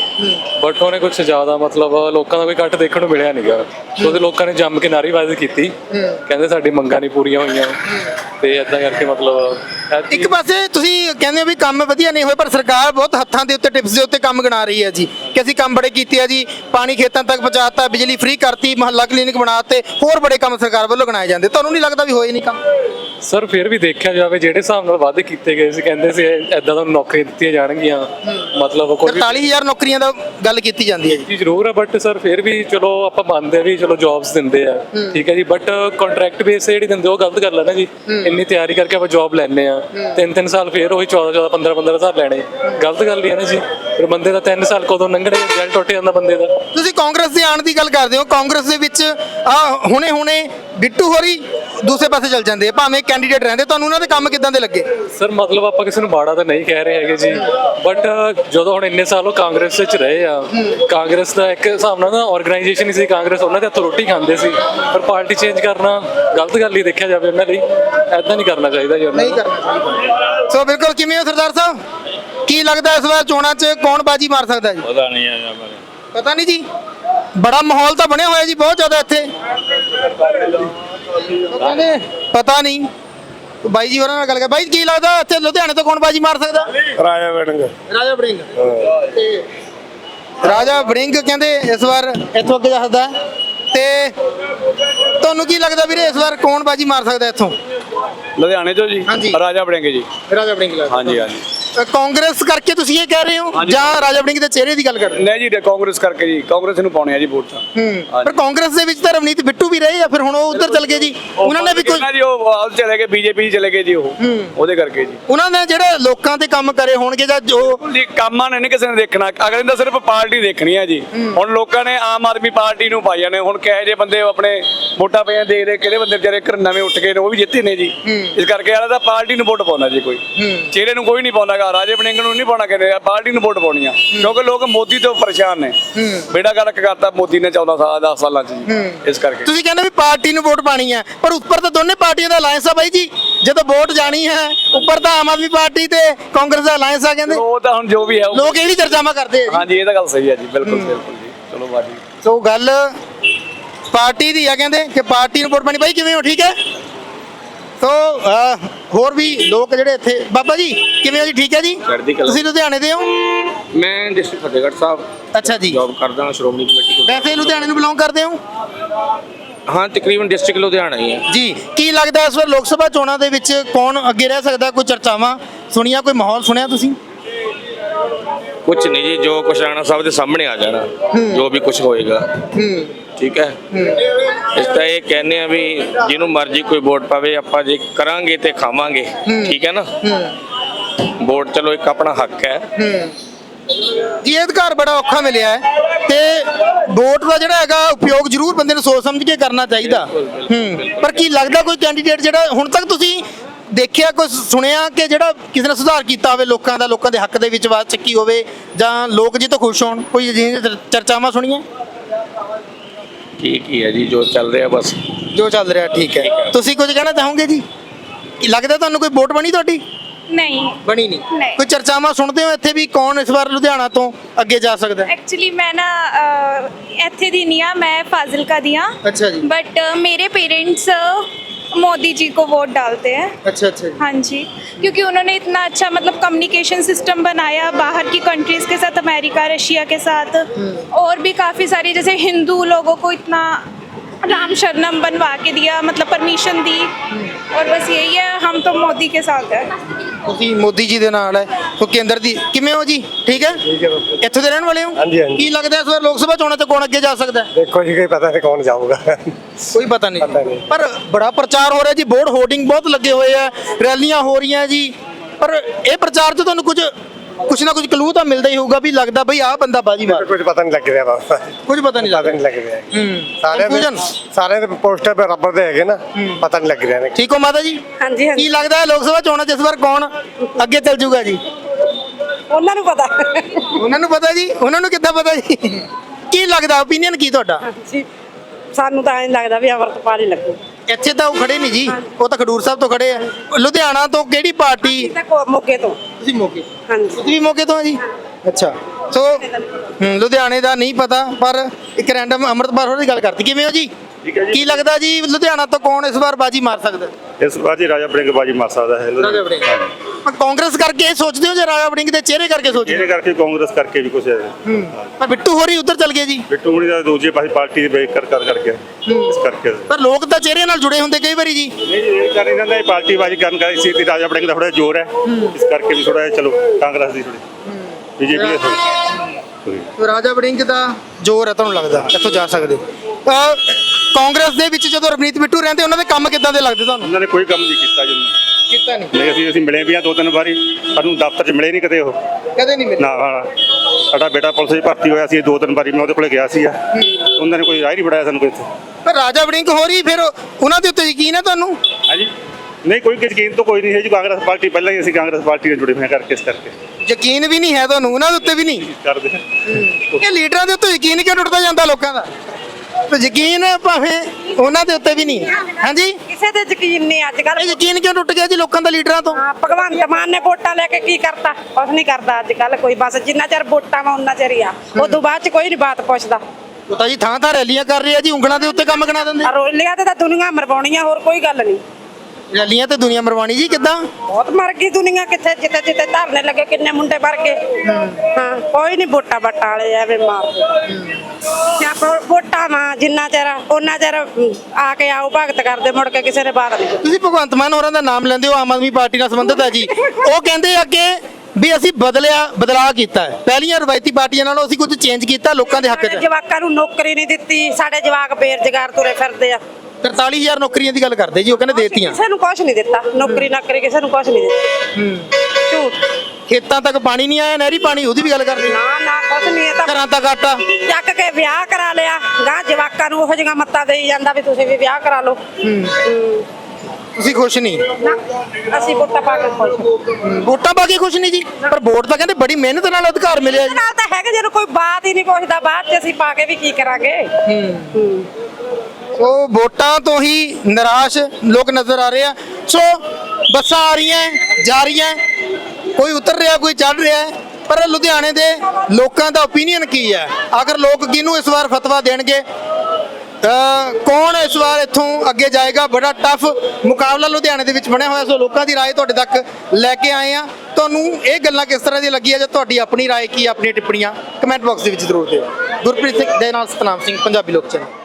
ਬਟ ਉਹਨੇ ਕੁਝ ਜ਼ਿਆਦਾ ਮਤਲਬ ਲੋਕਾਂ ਦਾ ਕੋਈ ਘੱਟ ਦੇਖਣ ਨੂੰ ਮਿਲਿਆ ਨਹੀਂਗਾ ਉਹਦੇ ਲੋਕਾਂ ਨੇ ਜੰਮ ਕੇ ਨਾਅਰੇਬਾਜ਼ੀ ਕੀਤੀ। ਕਹਿੰਦੇ ਸਾਡੀ ਮੰਗਾਂ ਨਹੀਂ ਪੂਰੀਆਂ ਹੋਈਆਂ। ਤੇ ਇਦਾਂ ਕਰਕੇ ਮਤਲਬ ਇੱਕ ਪਾਸੇ ਤੁਸੀਂ ਕਹਿੰਦੇ ਹੋ ਵੀ ਕੰਮ ਵਧੀਆ ਨਹੀਂ ਹੋਏ, ਪਰ ਸਰਕਾਰ ਬਹੁਤ ਹੱਥਾਂ ਦੇ ਉੱਤੇ ਟਿਪਸ ਦੇ ਉੱਤੇ ਕੰਮ ਗਿਣਾ ਰਹੀ ਹੈ ਜੀ। ਕਿ ਅਸੀਂ ਕੰਮ ਬੜੇ ਕੀਤੇ ਆ ਜੀ, ਪਾਣੀ ਖੇਤਾਂ ਤੱਕ ਪਹੁੰਚਾਤਾ, ਬਿਜਲੀ ਫ੍ਰੀ ਕਰਤੀ, ਮਹੱਲਾ ਕਲੀਨਿਕ ਬਣਾਤੇ, ਹੋਰ ਬੜੇ ਕੰਮ ਸਰਕਾਰ ਵੱਲੋਂ ਗਣਾਏ ਜਾਂਦੇ। ਤੁਹਾਨੂੰ ਨਹੀਂ ਲੱਗਦਾ ਵੀ ਹੋਏ ਨਹੀਂ ਕੰਮ? ਸਰ ਫਿਰ ਵੀ ਦੇਖਿਆ ਜਾਵੇ ਜਿਹੜੇ ਹਿਸਾਬ ਨਾਲ ਵਾਅਦੇ ਕੀਤੇ ਗਏ ਸੀ ਕਹਿੰਦੇ ਸੀ ਐਦਾਂ ਤਾਂ ਨੌਕਰੀਆਂ ਦਿੱਤੀਆਂ ਜਾਣਗੀਆਂ। ਮਤਲਬ ਕੋਈ ਵੀ 43000 ਨੌਕਰੀਆਂ ਦਾ ਗੱਲ ਕੀਤੀ ਜਾਂਦੀ ਹੈ ਜੀ। ਜ਼ਰੂਰ ਹੈ ਬਟ ਸਰ ਫਿਰ ਵੀ ਚਲੋ ਆਪਾਂ ਮੰਨਦੇ ਵੀ ਚਲੋ ਜੌਬਸ ਦਿੰਦੇ ਆ। ਠੀਕ ਹੈ ਜੀ ਬਟ ਕੰਟਰੈਕਟ ਬੇਸ ਜਿਹੜੀ ਦਿੰਦੇ ਉਹ ਗਲਤ ਗੱਲ ਹੈ ਨਾ ਜੀ। ਇੰਨੀ ਤਿਆਰੀ ਕਰਕੇ ਆਪਾਂ ਜੌਬ ਲੈਣੇ ਆ। ਤਿੰਨ ਤਿੰਨ ਸਾਲ ਫਿਰ ਉਹੀ 14 14 15 15 ਹਜ਼ਾਰ ਲੈਣੇ ਗਲਤ ਗੱਲ ਹੀ ਹੈ ਨਾ ਜੀ। ਫਿਰ ਬੰਦੇ ਦਾ 3 ਸਾਲ ਕਦੋਂ ਲੰਘਣੇ ਰਿਜ਼ਲਟ ਟੁੱਟ ਜਾਂਦਾ ਬੰਦੇ ਦਾ। ਤੁਸੀਂ ਕਾਂਗਰਸ ਦੇ ਆਣ ਦੀ ਗੱਲ ਕਰਦੇ ਹੋ ਕਾਂਗਰਸ ਦੇ ਵਿੱਚ ਆ ਹੁਣੇ ਹੁਣੇ ਬਿੱਟੂ ਹੋਰੀ ਦੂਸਰੇ ਪਾਸੇ ਚੱਲ ਜਾਂਦੇ ਆ ਭਾਵੇਂ ਕੈਂਡੀਡੇਟ ਰਹਿੰਦੇ ਤੁਹਾਨੂੰ ਉਹਨਾਂ ਦੇ ਕੰਮ ਕਿਦਾਂ ਦੇ ਲੱਗੇ? ਸਰ ਮਤਲਬ ਆਪਾਂ ਕਿਸੇ ਨੂੰ ਬਾੜਾ ਤਾਂ ਨਹੀਂ ਕਹਿ ਰਹੇ ਹੈਗੇ ਜੀ। ਬਟ ਜਦੋਂ ਹੁਣ ਇੰਨੇ ਸਾਲ ਉਹ ਕਾਂਗਰਸ ਵਿੱਚ ਰਹੇ ਆ ਕਾਂਗਰਸ ਦਾ ਇੱਕ ਹਿਸਾਬ ਨਾਲ ਨਾ ਆਰਗੇਨਾਈਜੇਸ਼ਨ ਹੀ ਸੀ ਕਾਂਗਰਸ ਉਹਨਾਂ ਦੇ ਹੱਥੋਂ ਰੋਟੀ ਖਾਂਦੇ ਸੀ। ਪਰ ਪਾਰਟੀ ਚੇਂਜ ਕਰਨਾ ਗਲਤ ਗੱਲ ਹੀ ਦੇਖਿਆ ਜਾਵੇ ਉਹਨਾਂ ਲਈ ਐਦਾਂ ਨਹੀਂ ਕਰਨਾ ਚਾਹੀਦਾ ਜੀ ਉਹਨਾਂ ਨਹੀਂ ਕਰਨਾ ਸੋ ਬਿਲਕੁਲ ਕਿਵੇਂ ਹੋ ਸਰਦਾਰ ਸਾਹਿਬ? ਕੀ ਲੱਗਦਾ ਇਸ ਵਾਰ ਚੋਣਾਂ 'ਚ ਕੌਣ ਬਾਜੀ ਮਾਰ ਸਕਦਾ ਜੀ? ਪਤਾ ਨਹੀਂ ਆ ਬਾਰੇ ਪਤਾ ਨਹੀਂ ਜੀ। ਬੜਾ ਮਾਹੌਲ ਤਾਂ ਬਣਿਆ ਹੋਇਆ ਜੀ ਬਹੁਤ ਜ਼ਿਆਦਾ ਇੱਥੇ। ਕਹਿੰਦੇ ਪਤਾ ਨਹੀਂ। ਬਾਈ ਜੀ ਹੋਰਾਂ ਨਾਲ ਗੱਲ ਕਰ। ਬਾਈ ਕੀ ਲੱਗਦਾ ਇੱਥੇ ਲੁਧਿਆਣੇ ਤੋਂ ਕੌਣ ਬਾਜੀ ਮਾਰ ਸਕਦਾ? ਰਾਜਾ ਵੜਨਗ ਰਾਜਾ ਵੜਿੰਗ। ਤੇ ਰਾਜਾ ਵੜਿੰਗ ਕਹਿੰਦੇ ਇਸ ਵਾਰ ਇੱਥੋਂ ਅੱਗੇ ਦੱਸਦਾ। ਤੇ ਤੁਹਾਨੂੰ ਕੀ ਲੱਗਦਾ ਵੀਰੇ ਇਸ ਵਾਰ ਕੌਣ ਬਾਜੀ ਮਾਰ ਸਕਦਾ ਇੱਥੋਂ? ਲੁਧਿਆਣੇ ਤੋਂ ਜੀ? ਹਾਂਜੀ। ਰਾਜਾ ਵੜਨਗੇ ਜੀ। ਰਾਜਾ ਵੜਿੰਗ ਲੱਗਦਾ। ਹਾਂਜੀ ਹਾਂਜੀ। ਕਾਂਗਰਸ ਕਰਕੇ ਤੁਸੀਂ ਇਹ ਕਹਿ ਰਹੇ ਹੋ? ਜਾਂ ਰਾਜਾ ਵੜਿੰਗ ਦੇ ਚਿਹਰੇ ਦੀ ਗੱਲ ਕਰ ਰਹੇ ਨਹੀਂ ਜੀ ਕਾਂਗਰਸ ਕਰਕੇ ਜੀ। ਕਾਂਗਰਸ ਨੂੰ ਪਾਉਣੇ ਆ ਜੀ ਵੋਟ ਤਾਂ। ਹੋ। ਪਰ ਕਾਂਗਰਸ ਦੇ ਵਿੱਚ ਤਾਂ ਰਵਨੀਤ ਬਿੱਟੂ ਵੀ ਰਹੇ ਆ ਫਿਰ ਹੁਣ ਉਹ ਉੱਧਰ ਚਲ ਗਏ ਜੀ। ਉਹਨਾਂ ਨੇ ਵੀ ਕੋਈ ਜੀ ਉਹ ਆਪ ਚਲੇ ਗਏ ਬੀਜੇਪੀ ਚਲੇ ਗਏ ਜੀ ਉਹ। ਉਹਦੇ ਕਰਕੇ ਜੀ। ਉਹਨਾਂ ਨੇ ਜਿਹੜੇ ਲੋਕਾਂ ਤੇ ਕੰਮ ਕਰੇ ਹੋਣਗੇ ਜਾਂ ਜੋ ਜੀ ਕੰਮਾਂ ਨੇ ਨਹੀਂ ਕਿਸੇ ਨੇ ਦੇਖਣਾ। ਅਗਲੇ ਤਾਂ ਸਿਰਫ ਪਾਰਟੀ ਦੇਖਣੀ ਹੈ ਜੀ। ਹੁਣ ਲੋਕਾਂ ਨੇ ਆਮ ਆਦਮੀ ਪਾਰਟੀ ਨੂੰ ਪਾਈਆਂ ਨੇ। ਹੁਣ ਕਿਹੋ ਜਿਹੇ ਬੰਦੇ ਆਪਣੇ ਵੋਟਾਂ ਪਈਆਂ ਦੇਖਦੇ ਕਿਹੜੇ ਬੰਦੇ ਵਿਚਾਰੇ ਨਵੇਂ ਉੱਠ ਕੇ ਨੇ ਉਹ ਵੀ ਜਿੱਤੇ ਨੇ ਜੀ। ਇਸ ਕਰਕੇ ਵਾਲਾ ਤਾਂ ਪਾਰਟੀ ਨੂੰ ਵੋਟ ਪਾਉਣਾ ਜੀ ਕੋਈ। ਚਿਹਰੇ ਨੂੰ ਕੋਈ ਨਹੀਂ ਪਾਉਂਦਾਗਾ ਰਾਜੇ ਬਣਿੰਗ ਨੂੰ ਨਹੀਂ ਪਾਉਣਾ ਕਹਿੰਦੇ ਪਾਰਟੀ ਨੂੰ ਵੋਟ ਪਾਉਣੀ ਆ। ਕਿਉਂਕਿ ਲੋਕ ਮੋਦੀ ਤੋਂ ਪਰੇਸ਼ਾਨ ਨੇ। ਬੇੜਾ ਗਰਕ ਕਰਤਾ ਮੋਦੀ ਨੇ 14 ਸਾਲ 10 ਸਾਲਾਂ ਚ ਇਸ ਕਰਕੇ। ਤੁਸੀਂ ਕਹਿੰਦੇ ਵੀ ਪਾਰਟੀ ਨੂੰ ਵੋਟ ਪਾਣੀ ਹੈ ਪਰ ਉੱਪਰ ਤਾਂ ਦੋਨੇ ਪਾਰਟੀਆਂ ਦਾ ਅਲਾਈਅੰਸ ਆ ਬਾਈ ਜੀ। ਜਦੋਂ ਵੋਟ ਜਾਣੀ ਹੈ ਉੱਪਰ ਤਾਂ ਆਮ ਆਦਮੀ ਪਾਰਟੀ ਤੇ ਕਾਂਗਰਸ ਦਾ ਅਲਾਈਅੰਸ ਆ ਕਹਿੰਦੇ। ਉਹ ਤਾਂ ਹੁਣ ਜੋ ਵੀ ਹੈ ਲੋਕ ਇਹਦੀ ਚਰਚਾਵਾਂ ਕਰਦੇ ਆ ਜੀ। ਹਾਂਜੀ ਇਹ ਤਾਂ ਗੱਲ ਸਹੀ ਹੈ ਜੀ ਬਿਲਕੁਲ ਬਿਲਕੁਲ ਜੀ। ਚਲੋ ਬਾਜੀ। ਸੋ ਗੱਲ ਪਾਰਟੀ ਦੀ ਆ ਕਹਿੰਦੇ ਕਿ ਪਾਰਟੀ ਨੂੰ ਵੋਟ ਪਾਣੀ। ਬਾਈ ਕਿਵੇਂ ਹੋ? ਠੀਕ ਹੈ? ਸੋ ਅਹ, ਹੋਰ ਵੀ ਲੋਕ ਜਿਹੜੇ ਇੱਥੇ ਬਾਬਾ ਜੀ ਕਿਵੇਂ ਹੋ ਜੀ? ਠੀਕ ਹੈ ਜੀ? ਚੜ੍ਹਦੀ ਕਲਾ। ਤੁਸੀਂ ਲੁਧਿਆਣੇ ਦੇ ਹੋ? ਮੈਂ ਡਿਸਟ੍ਰਿਕਟ ਫਤਿਹਗੜ੍ਹ ਸਾਹਿਬ। ਅੱਛਾ ਜੀ। ਜੌਬ ਕਰਦਾ ਹਾਂ ਸ਼੍ਰੋਮਣੀ ਕਮੇਟੀ ਕੋਲ। ਵੈਸੇ ਲੁਧਿਆਣੇ ਨੂੰ ਬਿਲੋਂਗ ਕਰਦੇ ਹੋ? ਹਾਂ ਤਕਰੀਬਨ ਡਿਸਟ੍ਰਿਕਟ ਲੁਧਿਆਣਾ ਹੀ ਹੈ। ਜੀ ਕੀ ਲੱਗਦਾ ਇਸ ਵਾਰ ਲੋਕ ਸਭਾ ਚੋਣਾਂ ਦੇ ਵਿੱਚ ਕੌਣ ਅੱਗੇ ਰਹਿ ਸਕਦਾ? ਕੋਈ ਚਰਚਾਵਾਂ ਸੁਣੀਆਂ ਕੋਈ ਮਾਹੌਲ ਸੁਣਿਆ ਤੁਸੀਂ? ਕੁਝ ਨਹੀਂ ਜੀ ਜੋ ਕੁਛ ਆਣਾ ਸਭ ਦੇ ਸਾਹਮਣੇ ਆ ਜਾਣਾ। ਜੋ ਵੀ ਕੁਝ ਹੋਏਗਾ। ਠੀਕ ਹੈ? ਇਸ ਤਾਂ ਇਹ ਕਹਿੰਦੇ ਆ ਵੀ ਜਿਹਨੂੰ ਮਰਜ਼ੀ ਕੋਈ ਵੋਟ ਪਾਵੇ ਆਪਾਂ ਜੇ ਕਰਾਂਗੇ ਤੇ ਖਾਵਾਂਗੇ। ਠੀਕ ਹੈ ਨਾ? ਵੋਟ ਚਲੋ ਇੱਕ ਆਪਣਾ ਹੱਕ ਹੈ। ਜੀ ਇਹ ਅਧਿਕਾਰ ਬੜਾ ਔਖਾ ਮਿਲਿਆ ਹੈ ਤੇ ਵੋਟ ਦਾ ਜਿਹੜਾ ਹੈਗਾ ਉਪਯੋਗ ਜ਼ਰੂਰ ਬੰਦੇ ਨੂੰ ਸੋਚ ਸਮਝ ਕੇ ਕਰਨਾ ਚਾਹੀਦਾ। ਹੂੰ। ਪਰ ਕੀ ਲੱਗਦਾ ਕੋਈ ਕੈਂਡੀਡੇਟ ਜਿਹੜਾ ਹੁਣ ਤੱਕ ਤੁਸੀਂ ਦੇਖਿਆ ਕੁਝ ਸੁਣਿਆ ਕਿ ਜਿਹੜਾ ਕਿਸੇ ਨੇ ਸੁਧਾਰ ਕੀਤਾ ਹੋਵੇ ਲੋਕਾਂ ਦਾ ਲੋਕਾਂ ਦੇ ਹੱਕ ਦੇ ਵਿੱਚ ਆਵਾਜ਼ ਚੱਕੀ ਹੋਵੇ ਜਾਂ ਲੋਕ ਜੀ ਤੋਂ ਖੁਸ਼ ਹੋਣ? ਕੋਈ ਚਰਚਾਵਾਂ ਸੁਣੀਆਂ? ਠੀਕ ਹੀ ਹੈ ਜੀ ਜੋ ਚੱਲ ਰਿਹਾ ਬਸ। ਜੋ ਚੱਲ ਰਿਹਾ ਠੀਕ ਹੈ। ਤੁਸੀਂ ਕੁਝ ਕਹਿਣਾ ਚਾਹੋਗੇ ਜੀ? ਲੱਗਦਾ ਤੁਹਾਨੂੰ ਕੋਈ ਵੋਟ ਬਣੀ ਤੁਹਾਡੀ? ਨਹੀਂ। ਬਣੀ ਨਹੀਂ। ਕੋਈ ਚਰਚਾਵਾਂ ਸੁਣਦੇ ਹੋ ਇੱਥੇ ਵੀ ਕੌਣ ਇਸ ਵਾਰ ਲੁਧਿਆਣਾ ਤੋਂ ਅੱਗੇ ਜਾ ਸਕਦਾ ਐਕਚੁਅਲੀ ਮੈਂ ਨਾ ਇੱਥੇ ਦੀ ਨਹੀਂ ਆ ਮੈਂ ਫਾਜ਼ਿਲਕਾ ਦੀ ਆ ਅੱਛਾ ਜੀ। ਬਟ ਮੇਰੇ ਪੇਰੈਂਟਸ मोदी जी को वोट डालते हैं। अच्छा अच्छा हाँ जी। क्योंकि उन्होंने इतना अच्छा मतलब कम्युनिकेशन सिस्टम बनाया बाहर की कंट्रीज़ के साथ अमेरिका रशिया के साथ। हम्म। और भी काफ़ी सारी जैसे हिंदू लोगों को इतना राम शरणम बनवा के दिया मतलब परमिशन दी और बस यही है हम तो मोदी के साथ हैं ਤੁਸੀਂ ਮੋਦੀ ਜੀ ਦੇ ਨਾਲ ਹੈ ਉਹ ਕੇਂਦਰ ਦੀ ਕਿਵੇਂ ਹੋ ਜੀ ਠੀਕ ਹੈ ਇੱਥੇ ਦੇ ਰਹਿਣ ਵਾਲੇ ਹੋ ਹਾਂਜੀ, ਹਾਂਜੀ। ਕੀ ਲੱਗਦਾ ਇਸ ਵਾਰ ਲੋਕ ਸਭਾ ਚੋਣਾਂ ਤੇ ਕੌਣ ਅੱਗੇ ਜਾ ਸਕਦਾ ਹੈ? ਦੇਖੋ ਜੀ ਕੋਈ ਪਤਾ ਨਹੀਂ ਕੌਣ ਜਾਊਗਾ ਕੋਈ ਪਤਾ ਪਤਾ ਨਹੀਂ ਨਹੀਂ। ਪਰ ਬੜਾ ਪ੍ਰਚਾਰ ਹੋ ਰਿਹਾ ਜੀ ਬੋਰਡ ਹੋਰਡਿੰਗ ਬਹੁਤ ਲੱਗੇ ਹੋਏ ਆ ਰੈਲੀਆਂ ਹੋ ਰਹੀਆਂ ਜੀ ਪਰ ਇਹ ਪ੍ਰਚਾਰ 'ਚ ਤੁਹਾਨੂੰ ਕੁਝ ਕੁਛ ਨਾ ਕੁਛ ਕਲੂ ਤਾਂ ਮਿਲਦਾ ਹੀ ਹੋਊਗਾ ਵੀ ਲੱਗਦਾ ਬਈ ਆਹ ਬੰਦਾ ਬਾਜੀਵਾਰ ਕੁਝ ਪਤਾ ਨਹੀਂ ਲੱਗ ਰਿਹਾ ਬਸ। ਪਤਾ ਪਤਾ ਨਹੀਂ ਲੱਗ ਰਿਹਾ। ਹੂੰ ਸਾਰੇ Confusion। ਸਾਰੇ ਦੇ ਪੋਸਟਰ ਤੇ ਰਬਰ ਦੇ ਹੈਗੇ ਨਾ ਪਤਾ ਨਹੀਂ ਲੱਗ ਰਿਹਾ ਨੇ। ਠੀਕ ਹੋ ਮਾਤਾ ਜੀ? ਹਾਂਜੀ ਕੀ ਲੱਗਦਾ ਹੈ ਲੋਕ ਸਭਾ ਚੋਣਾਂ 'ਚ ਵਾਰ ਕੌਣ ਅੱਗੇ ਚੱਲ ਜਾਊਗਾ ਜੀ? ਉਹਨਾਂ ਨੂੰ ਪਤਾ। ਉਹਨਾਂ ਨੂੰ ਪਤਾ ਜੀ? ਉਹਨਾਂ ਨੂੰ ਕਿੱਦਾਂ ਪਤਾ ਜੀ? ਕੀ ਲੱਗਦਾ? ਓਪੀਨੀਅਨ ਕੀ ਤੁਹਾਡਾ? ਸਾਨੂੰ ਤਾਂ ਐਂ ਲੱਗਦਾ ਵੀ ਅਮਰਤਪਾਲ ਹੀ ਲੱਗੂ। ਇੱਥੇ ਤਾਂ ਉਹ ਖੜੇ ਨਹੀਂ ਜੀ। ਉਹ ਤਾਂ ਖਡੂਰ ਸਾਹਿਬ ਤੋਂ ਖੜੇ ਆ। ਲੁਧਿਆਣਾ ਤੋਂ ਕਿਹੜੀ ਪਾਰਟੀ? ਤੇ ਤੋਂ। ਤੁਸੀਂ ਮੋਗੇ ਹਾਂਜੀ। ਤੁਸੀਂ ਵੀ ਮੋਗੇ ਤੋਂ ਆ ਜੀ? ਅੱਛਾ। ਸੋ ਹਮ, ਲੁਧਿਆਣੇ ਦਾ ਨਹੀਂ ਪਤਾ ਪਰ ਇੱਕ ਰੈਂਡਮ ਅੰਮ੍ਰਿਤਪਾਲ ਹੋਰਾਂ ਦੀ ਗੱਲ ਕਰਤੀ। ਕਿਵੇਂ ਹੋ ਜੀ? ਠੀਕ ਹੈ ਜੀ। ਕੀ ਲੱਗਦਾ ਜੀ ਲੁਧਿਆਣਾ ਤੋਂ ਕੌਣ ਇਸ ਵਾਰ ਬਾਜੀ ਮਾਰ ਸਕਦਾ? ਇਸ ਵਾਰ ਜੀ ਰਾਜਾ ਬੜਿੰਗ ਬਾਜੀ ਮਾਰ ਸਕਦਾ ਹੈ ਰਾਜਾ ਵੜਿੰਗ ਕਾਂਗਰਸ ਕਰਕੇ ਇਹ ਸੋਚਦੇ ਹੋ ਜਾਂ ਰਾਜਾ ਵੜਿੰਗ ਦੇ ਚਿਹਰੇ ਕਰਕੇ ਸੋਚਦੇ ਇਹਦੇ ਕਰਕੇ ਕਾਂਗਰਸ ਕਰਕੇ ਵੀ ਕੁਝ ਹੈ। ਹੋ। ਪਰ ਬਿੱਟੂ ਹੋਰੀ ਉੱਧਰ ਚਲ ਗਏ ਜੀ। ਬਿੱਟੂ ਹੁਣੀ ਦਾ ਦੂਜੇ ਪਾਸੇ ਪਾਰਟੀ ਦੇ ਵੇਖ ਕਰ ਕਰ ਕਰਕੇ ਇਸ ਕਰਕੇ। ਪਰ ਲੋਕ ਤਾਂ ਚਿਹਰੇ ਨਾਲ ਜੁੜੇ ਹੁੰਦੇ ਕਈ ਵਾਰੀ ਜੀ। ਨਹੀਂ ਜੀ ਇਹ ਕਰ ਨਹੀਂ ਜਾਂਦਾ ਇਹ ਪਾਰਟੀ ਬਾਜੀ ਕਰਨ ਕਰ ਇਸੇ ਤੇ ਰਾਜਾ ਬੜਿੰਗ ਦਾ ਥੋੜਾ ਜ਼ੋਰ ਹੈ। ਇਸ ਕਰਕੇ ਵੀ ਥੋੜਾ ਚਲੋ ਕਾਂਗਰਸ ਦੀ ਥੋੜੀ ਬੀਜੇਪੀ ਦੇ ਥੋੜੀ ਰਾਜਾ ਵੜਿੰਗ ਦਾ ਜ਼ੋਰ ਹੈ ਤੁਹਾਨੂੰ ਲੱਗਦਾ? ਇੱਥੋਂ ਜਾ ਸਕਦੇ? ਕਾਂਗਰਸ ਦੇ ਵਿੱਚ ਜਦੋਂ ਰਵਨੀਤ ਬਿੱਟੂ ਰਹਿੰਦੇ ਉਹਨਾਂ ਦੇ ਕੰਮ ਕਿੱਦਾਂ ਦੇ ਲੱਗਦੇ ਤੁਹਾਨੂੰ? ਉਹਨਾਂ ਨੇ ਕੋਈ ਕੰਮ ਨਹੀਂ ਕੀਤਾ ਜੀ। ਉਹਨਾਂ ਕੀਤਾ ਨਹੀਂ। ਨੇ ਅਸੀਂ ਅਸੀਂ ਮਿਲੇ ਵੀ ਆ ਦੋ ਤਿੰਨ ਵਾਰੀ ਸਾਨੂੰ ਦਫ਼ਤਰ 'ਚ ਮਿਲੇ ਨਹੀਂ ਕਦੇ ਉਹ। ਕਦੇ ਨਹੀਂ ਮਿਲੇ? ਨਾ ਹਾਂ। ਸਾਡਾ ਬੇਟਾ ਪੁਲਿਸ 'ਚ ਭਰਤੀ ਹੋਇਆ ਸੀ ਦੋ ਤਿੰਨ ਵਾਰੀ ਮੈਂ ਉਹਦੇ ਕੋਲੇ ਗਿਆ ਸੀ ਉਹਨਾਂ ਨੇ ਕੋਈ ਰਾਹ ਨਹੀਂ ਬੜਾਇਆ ਸਾਨੂੰ ਕੋਈ ਇੱਥੇ। ਪਰ ਰਾਜਾ ਵੜਿੰਗ ਹੋਰੀ ਫਿਰ ਉਹਨਾਂ ਦੇ ਉੱਤੇ ਯਕੀਨ ਹੈ ਤੁਹਾਨੂੰ? ਹਾਂਜੀ। ਨਹੀਂ ਕੋਈ ਯਕੀਨ ਤਾਂ ਕੋਈ ਨਹੀਂ ਹੈ ਜੀ ਕਾਂਗਰਸ ਪਾਰਟੀ ਪਹਿਲਾਂ ਹੀ ਅਸੀਂ ਕਾਂਗਰਸ ਪਾਰਟੀ ਨਾਲ ਜੁੜੇ ਹੋਏ ਹਾਂ ਕਰਕੇ ਇਸ ਕਰਕੇ। ਯਕੀਨ ਵੀ ਨਹੀਂ ਹੈ ਤੁਹਾਨੂੰ ਉਹਨਾਂ ਦੇ ਉੱਤੇ ਵੀ ਨਹੀਂ। ਕਰਦੇ। ਹਾਂ ਇਹ ਲੀਡਰਾਂ ਦੇ ਉੱਤੇ ਯਕੀਨ ਕਿਉਂ ਟੁੱਟਦਾ ਜਾਂਦਾ ਲੋਕਾਂ ਦਾ? ਯਕੀਨ ਭਾਵੇਂ ਉਹਨਾਂ ਦੇ ਉੱਤੇ ਵੀ ਨਹੀਂ ਹੈ। ਹਾਂਜੀ? ਕਿਸੇ ਤੇ ਯਕੀਨ ਨਹੀਂ ਅੱਜ ਕੱਲ ਇਹ ਯਕੀਨ ਕਿਉਂ ਟੁੱਟ ਗਿਆ ਜੀ ਲੋਕਾਂ ਦਾ ਲੀਡਰਾਂ ਤੋਂ? ਭਗਵੰਤ ਮਾਨ ਨੇ ਵੋਟਾਂ ਲੈ ਕੇ ਕੀ ਕਰਤਾ? ਕੁਛ ਨਹੀਂ ਕਰਦਾ ਅੱਜ ਕੱਲ ਕੋਈ ਬਸ ਜਿੰਨਾ ਚਿਰ ਵੋਟਾਂ ਵਾ ਉਹਨਾਂ ਚਿਰ ਹੀ ਆ। ਉਦੋਂ ਬਾਅਦ ਚ ਕੋਈ ਨਹੀਂ ਬਾਤ ਪੁੱਛਦਾ। ਉਹ ਤਾਂ ਜੀ ਥਾਂ ਥਾਂ ਰੈਲੀਆਂ ਕਰ ਰਹੇ ਆ ਜੀ ਉਂਗਲਾਂ ਦੇ ਉੱਤੇ ਕੰਮ ਗਣਾ ਦਿੰਦੇ ਆ। ਰੋਲੀਆਂ ਤੇ ਤਾਂ ਦੁਨੀਆ ਮਰਵਾਉਣੀ ਆ ਹੋਰ ਕੋਈ ਗੱਲ ਨਹੀਂ। ਰੈਲੀਆਂ ਤੇ ਦੁਨੀਆ ਮਰਵਾਣੀ ਜੀ ਕਿੱਦਾਂ? ਬਹੁਤ ਮਰ ਗਈ ਦੁਨੀਆ ਕਿੱਥੇ ਜਿੱਥੇ ਜਿੱਥੇ ਧਰਨੇ ਲੱਗੇ ਕਿੰਨੇ ਮੁੰਡੇ ਮਰ ਗਏ। ਹਾਂ ਕੋਈ ਨਹੀਂ ਵੋਟਾਂ ਬੱਟਾਂ ਵਾਲੇ ਐਵੇਂ ਮਾਰ ਸਿਆ ਵੋਟਾਂ ਵਾ ਜਿੰਨਾ ਚਿਰ ਉਹਨਾਂ ਚਿਰ ਆ ਕੇ ਆਓ ਭਗਤ ਕਰਦੇ ਮੁੜ ਕੇ ਕਿਸੇ ਨੇ ਬਾਤ ਨਹੀਂ ਤੁਸੀਂ ਭਗਵੰਤ ਮਾਨ ਹੋਰਾਂ ਦਾ ਨਾਮ ਲੈਂਦੇ ਹੋ ਆਮ ਆਦਮੀ ਪਾਰਟੀ ਨਾਲ ਸੰਬੰਧਿਤ ਹੈ ਜੀ। ਉਹ ਕਹਿੰਦੇ ਅੱਗੇ ਵੀ ਅਸੀਂ ਬਦਲਿਆ ਬਦਲਾਅ ਕੀਤਾ ਹੈ। ਪਹਿਲੀਆਂ ਰਵਾਇਤੀ ਪਾਰਟੀਆਂ ਨਾਲੋਂ ਅਸੀਂ ਕੁਝ ਚੇਂਜ ਕੀਤਾ ਲੋਕਾਂ ਦੇ ਹੱਕ ਸਾਡੇ 'ਚ। ਜਵਾਕਾਂ ਨੂੰ ਨੌਕਰੀ ਨਹੀਂ ਦਿੱਤੀ ਸਾਡੇ ਜਵਾਕ ਬੇਰੁਜ਼ਗਾਰ ਤੁਰੇ ਫਿਰਦੇ ਆ। 43000 ਨੌਕਰੀਆਂ ਦੀ ਗੱਲ ਕਰਦੇ ਜੀ ਉਹ ਕਹਿੰਦੇ ਦੇਤੀਆਂ। ਕਿਸੇ ਨੂੰ ਕੁਝ ਨਹੀਂ ਦਿੱਤਾ ਨੌਕਰੀ ਨਾਕਰੀ ਕਿਸੇ ਨੂੰ ਕੁਝ ਨਹੀਂ ਦਿੱਤਾ। ਝੂਠ। ਖੇਤਾਂ ਤੱਕ ਪਾਣੀ ਨਹੀਂ ਆਇਆ ਨਹਿਰੀ ਪਾਣੀ ਉਹਦੀ ਵੀ ਗੱਲ ਕਰਦੇ। ਨਾ ਨਾ ਕੁਝ ਨਹੀਂ ਇਹ ਤਾਂ ਘਰਾਂ ਤੱਕ ਆਟਾ। ਚੱਕ ਕੇ ਵਿਆਹ ਕਰਾ ਲਿਆ। ਗਾਂ ਜਵਾਕਾਂ ਨੂੰ ਉਹੋ ਜਿਹੀਆਂ ਮੱਤਾਂ ਦੇਈ ਜਾਂਦਾ ਵੀ ਤੁਸੀਂ ਵੀ ਵਿਆਹ ਕਰਾ ਲਓ। ਹੂੰ। ਤੁਸੀਂ ਖੁਸ਼ ਨਹੀਂ? ਨਾ ਅਸੀਂ ਵੋਟਾਂ ਪਾ ਕੇ ਖੁਸ਼ ਹਾਂ। ਵੋਟਾਂ ਪਾ ਕੇ ਖੁਸ਼ ਨਹੀਂ ਜੀ? ਪਰ ਵੋਟ ਤਾਂ ਕਹਿੰਦੇ ਬੜੀ ਮਿਹਨਤ ਨਾਲ ਅਧਿਕਾਰ ਮਿਲਿਆ ਜੀ। ਨਾਲ ਤਾਂ ਹੈਗਾ ਜਦੋਂ ਕੋਈ ਬਾਤ ਹੀ ਨਹੀਂ ਪੁੱਛਦਾ ਬਾਅਦ ਚ ਅਸੀਂ ਪਾ ਕੇ ਵੀ ਕੀ ਕਰਾਂਗੇ? ਹੂੰ। ਸੋ ਵੋਟਾਂ ਤੋਂ ਹੀ ਨਿਰਾਸ਼ ਲੋਕ ਨਜ਼ਰ ਆ ਰਹੇ ਆ। ਸੋ ਬੱਸਾਂ ਆ ਰਹੀਆਂ ਜਾ ਰਹੀਆਂ ਕੋਈ ਉਤਰ ਰਿਹਾ ਕੋਈ ਚੜ ਰਿਹਾ ਹੈ। ਪਰ ਲੁਧਿਆਣੇ ਦੇ ਲੋਕਾਂ ਦਾ ਓਪੀਨੀਅਨ ਕੀ ਹੈ? ਆਖਰ ਲੋਕ ਕਿਹਨੂੰ ਇਸ ਵਾਰ ਫਤਵਾ ਦੇਣਗੇ? ਕੌਣ ਇਸ ਵਾਰ ਇੱਥੋਂ ਅੱਗੇ ਜਾਏਗਾ ਬੜਾ ਟਫ ਮੁਕਾਬਲਾ ਲੁਧਿਆਣੇ ਦੇ ਵਿੱਚ ਬਣਿਆ ਹੋਇਆ ਸੋ ਲੋਕਾਂ ਦੀ رائے ਤੁਹਾਡੇ ਤੱਕ ਲੈ ਕੇ ਆਏ ਆ ਤੁਹਾਨੂੰ ਇਹ ਗੱਲਾਂ ਕਿਸ ਤਰ੍ਹਾਂ ਦੀਆਂ ਲੱਗੀਆਂ ਜਾਂ ਤੁਹਾਡੀ ਆਪਣੀ رائے ਕੀ ਹੈ, ਆਪਣੀਆਂ ਟਿੱਪਣੀਆਂ ਕਮੈਂਟ ਬਾਕਸ ਦੇ ਵਿੱਚ ਜ਼ਰੂਰ ਦਿਓ ਗੁਰਪ੍ਰੀਤ ਸਿੰਘ ਦੇ ਨਾਲ ਸਤਨਾਮ ਸਿੰਘ ਪੰਜਾਬੀ ਲੋਕ ਚੈਨਲ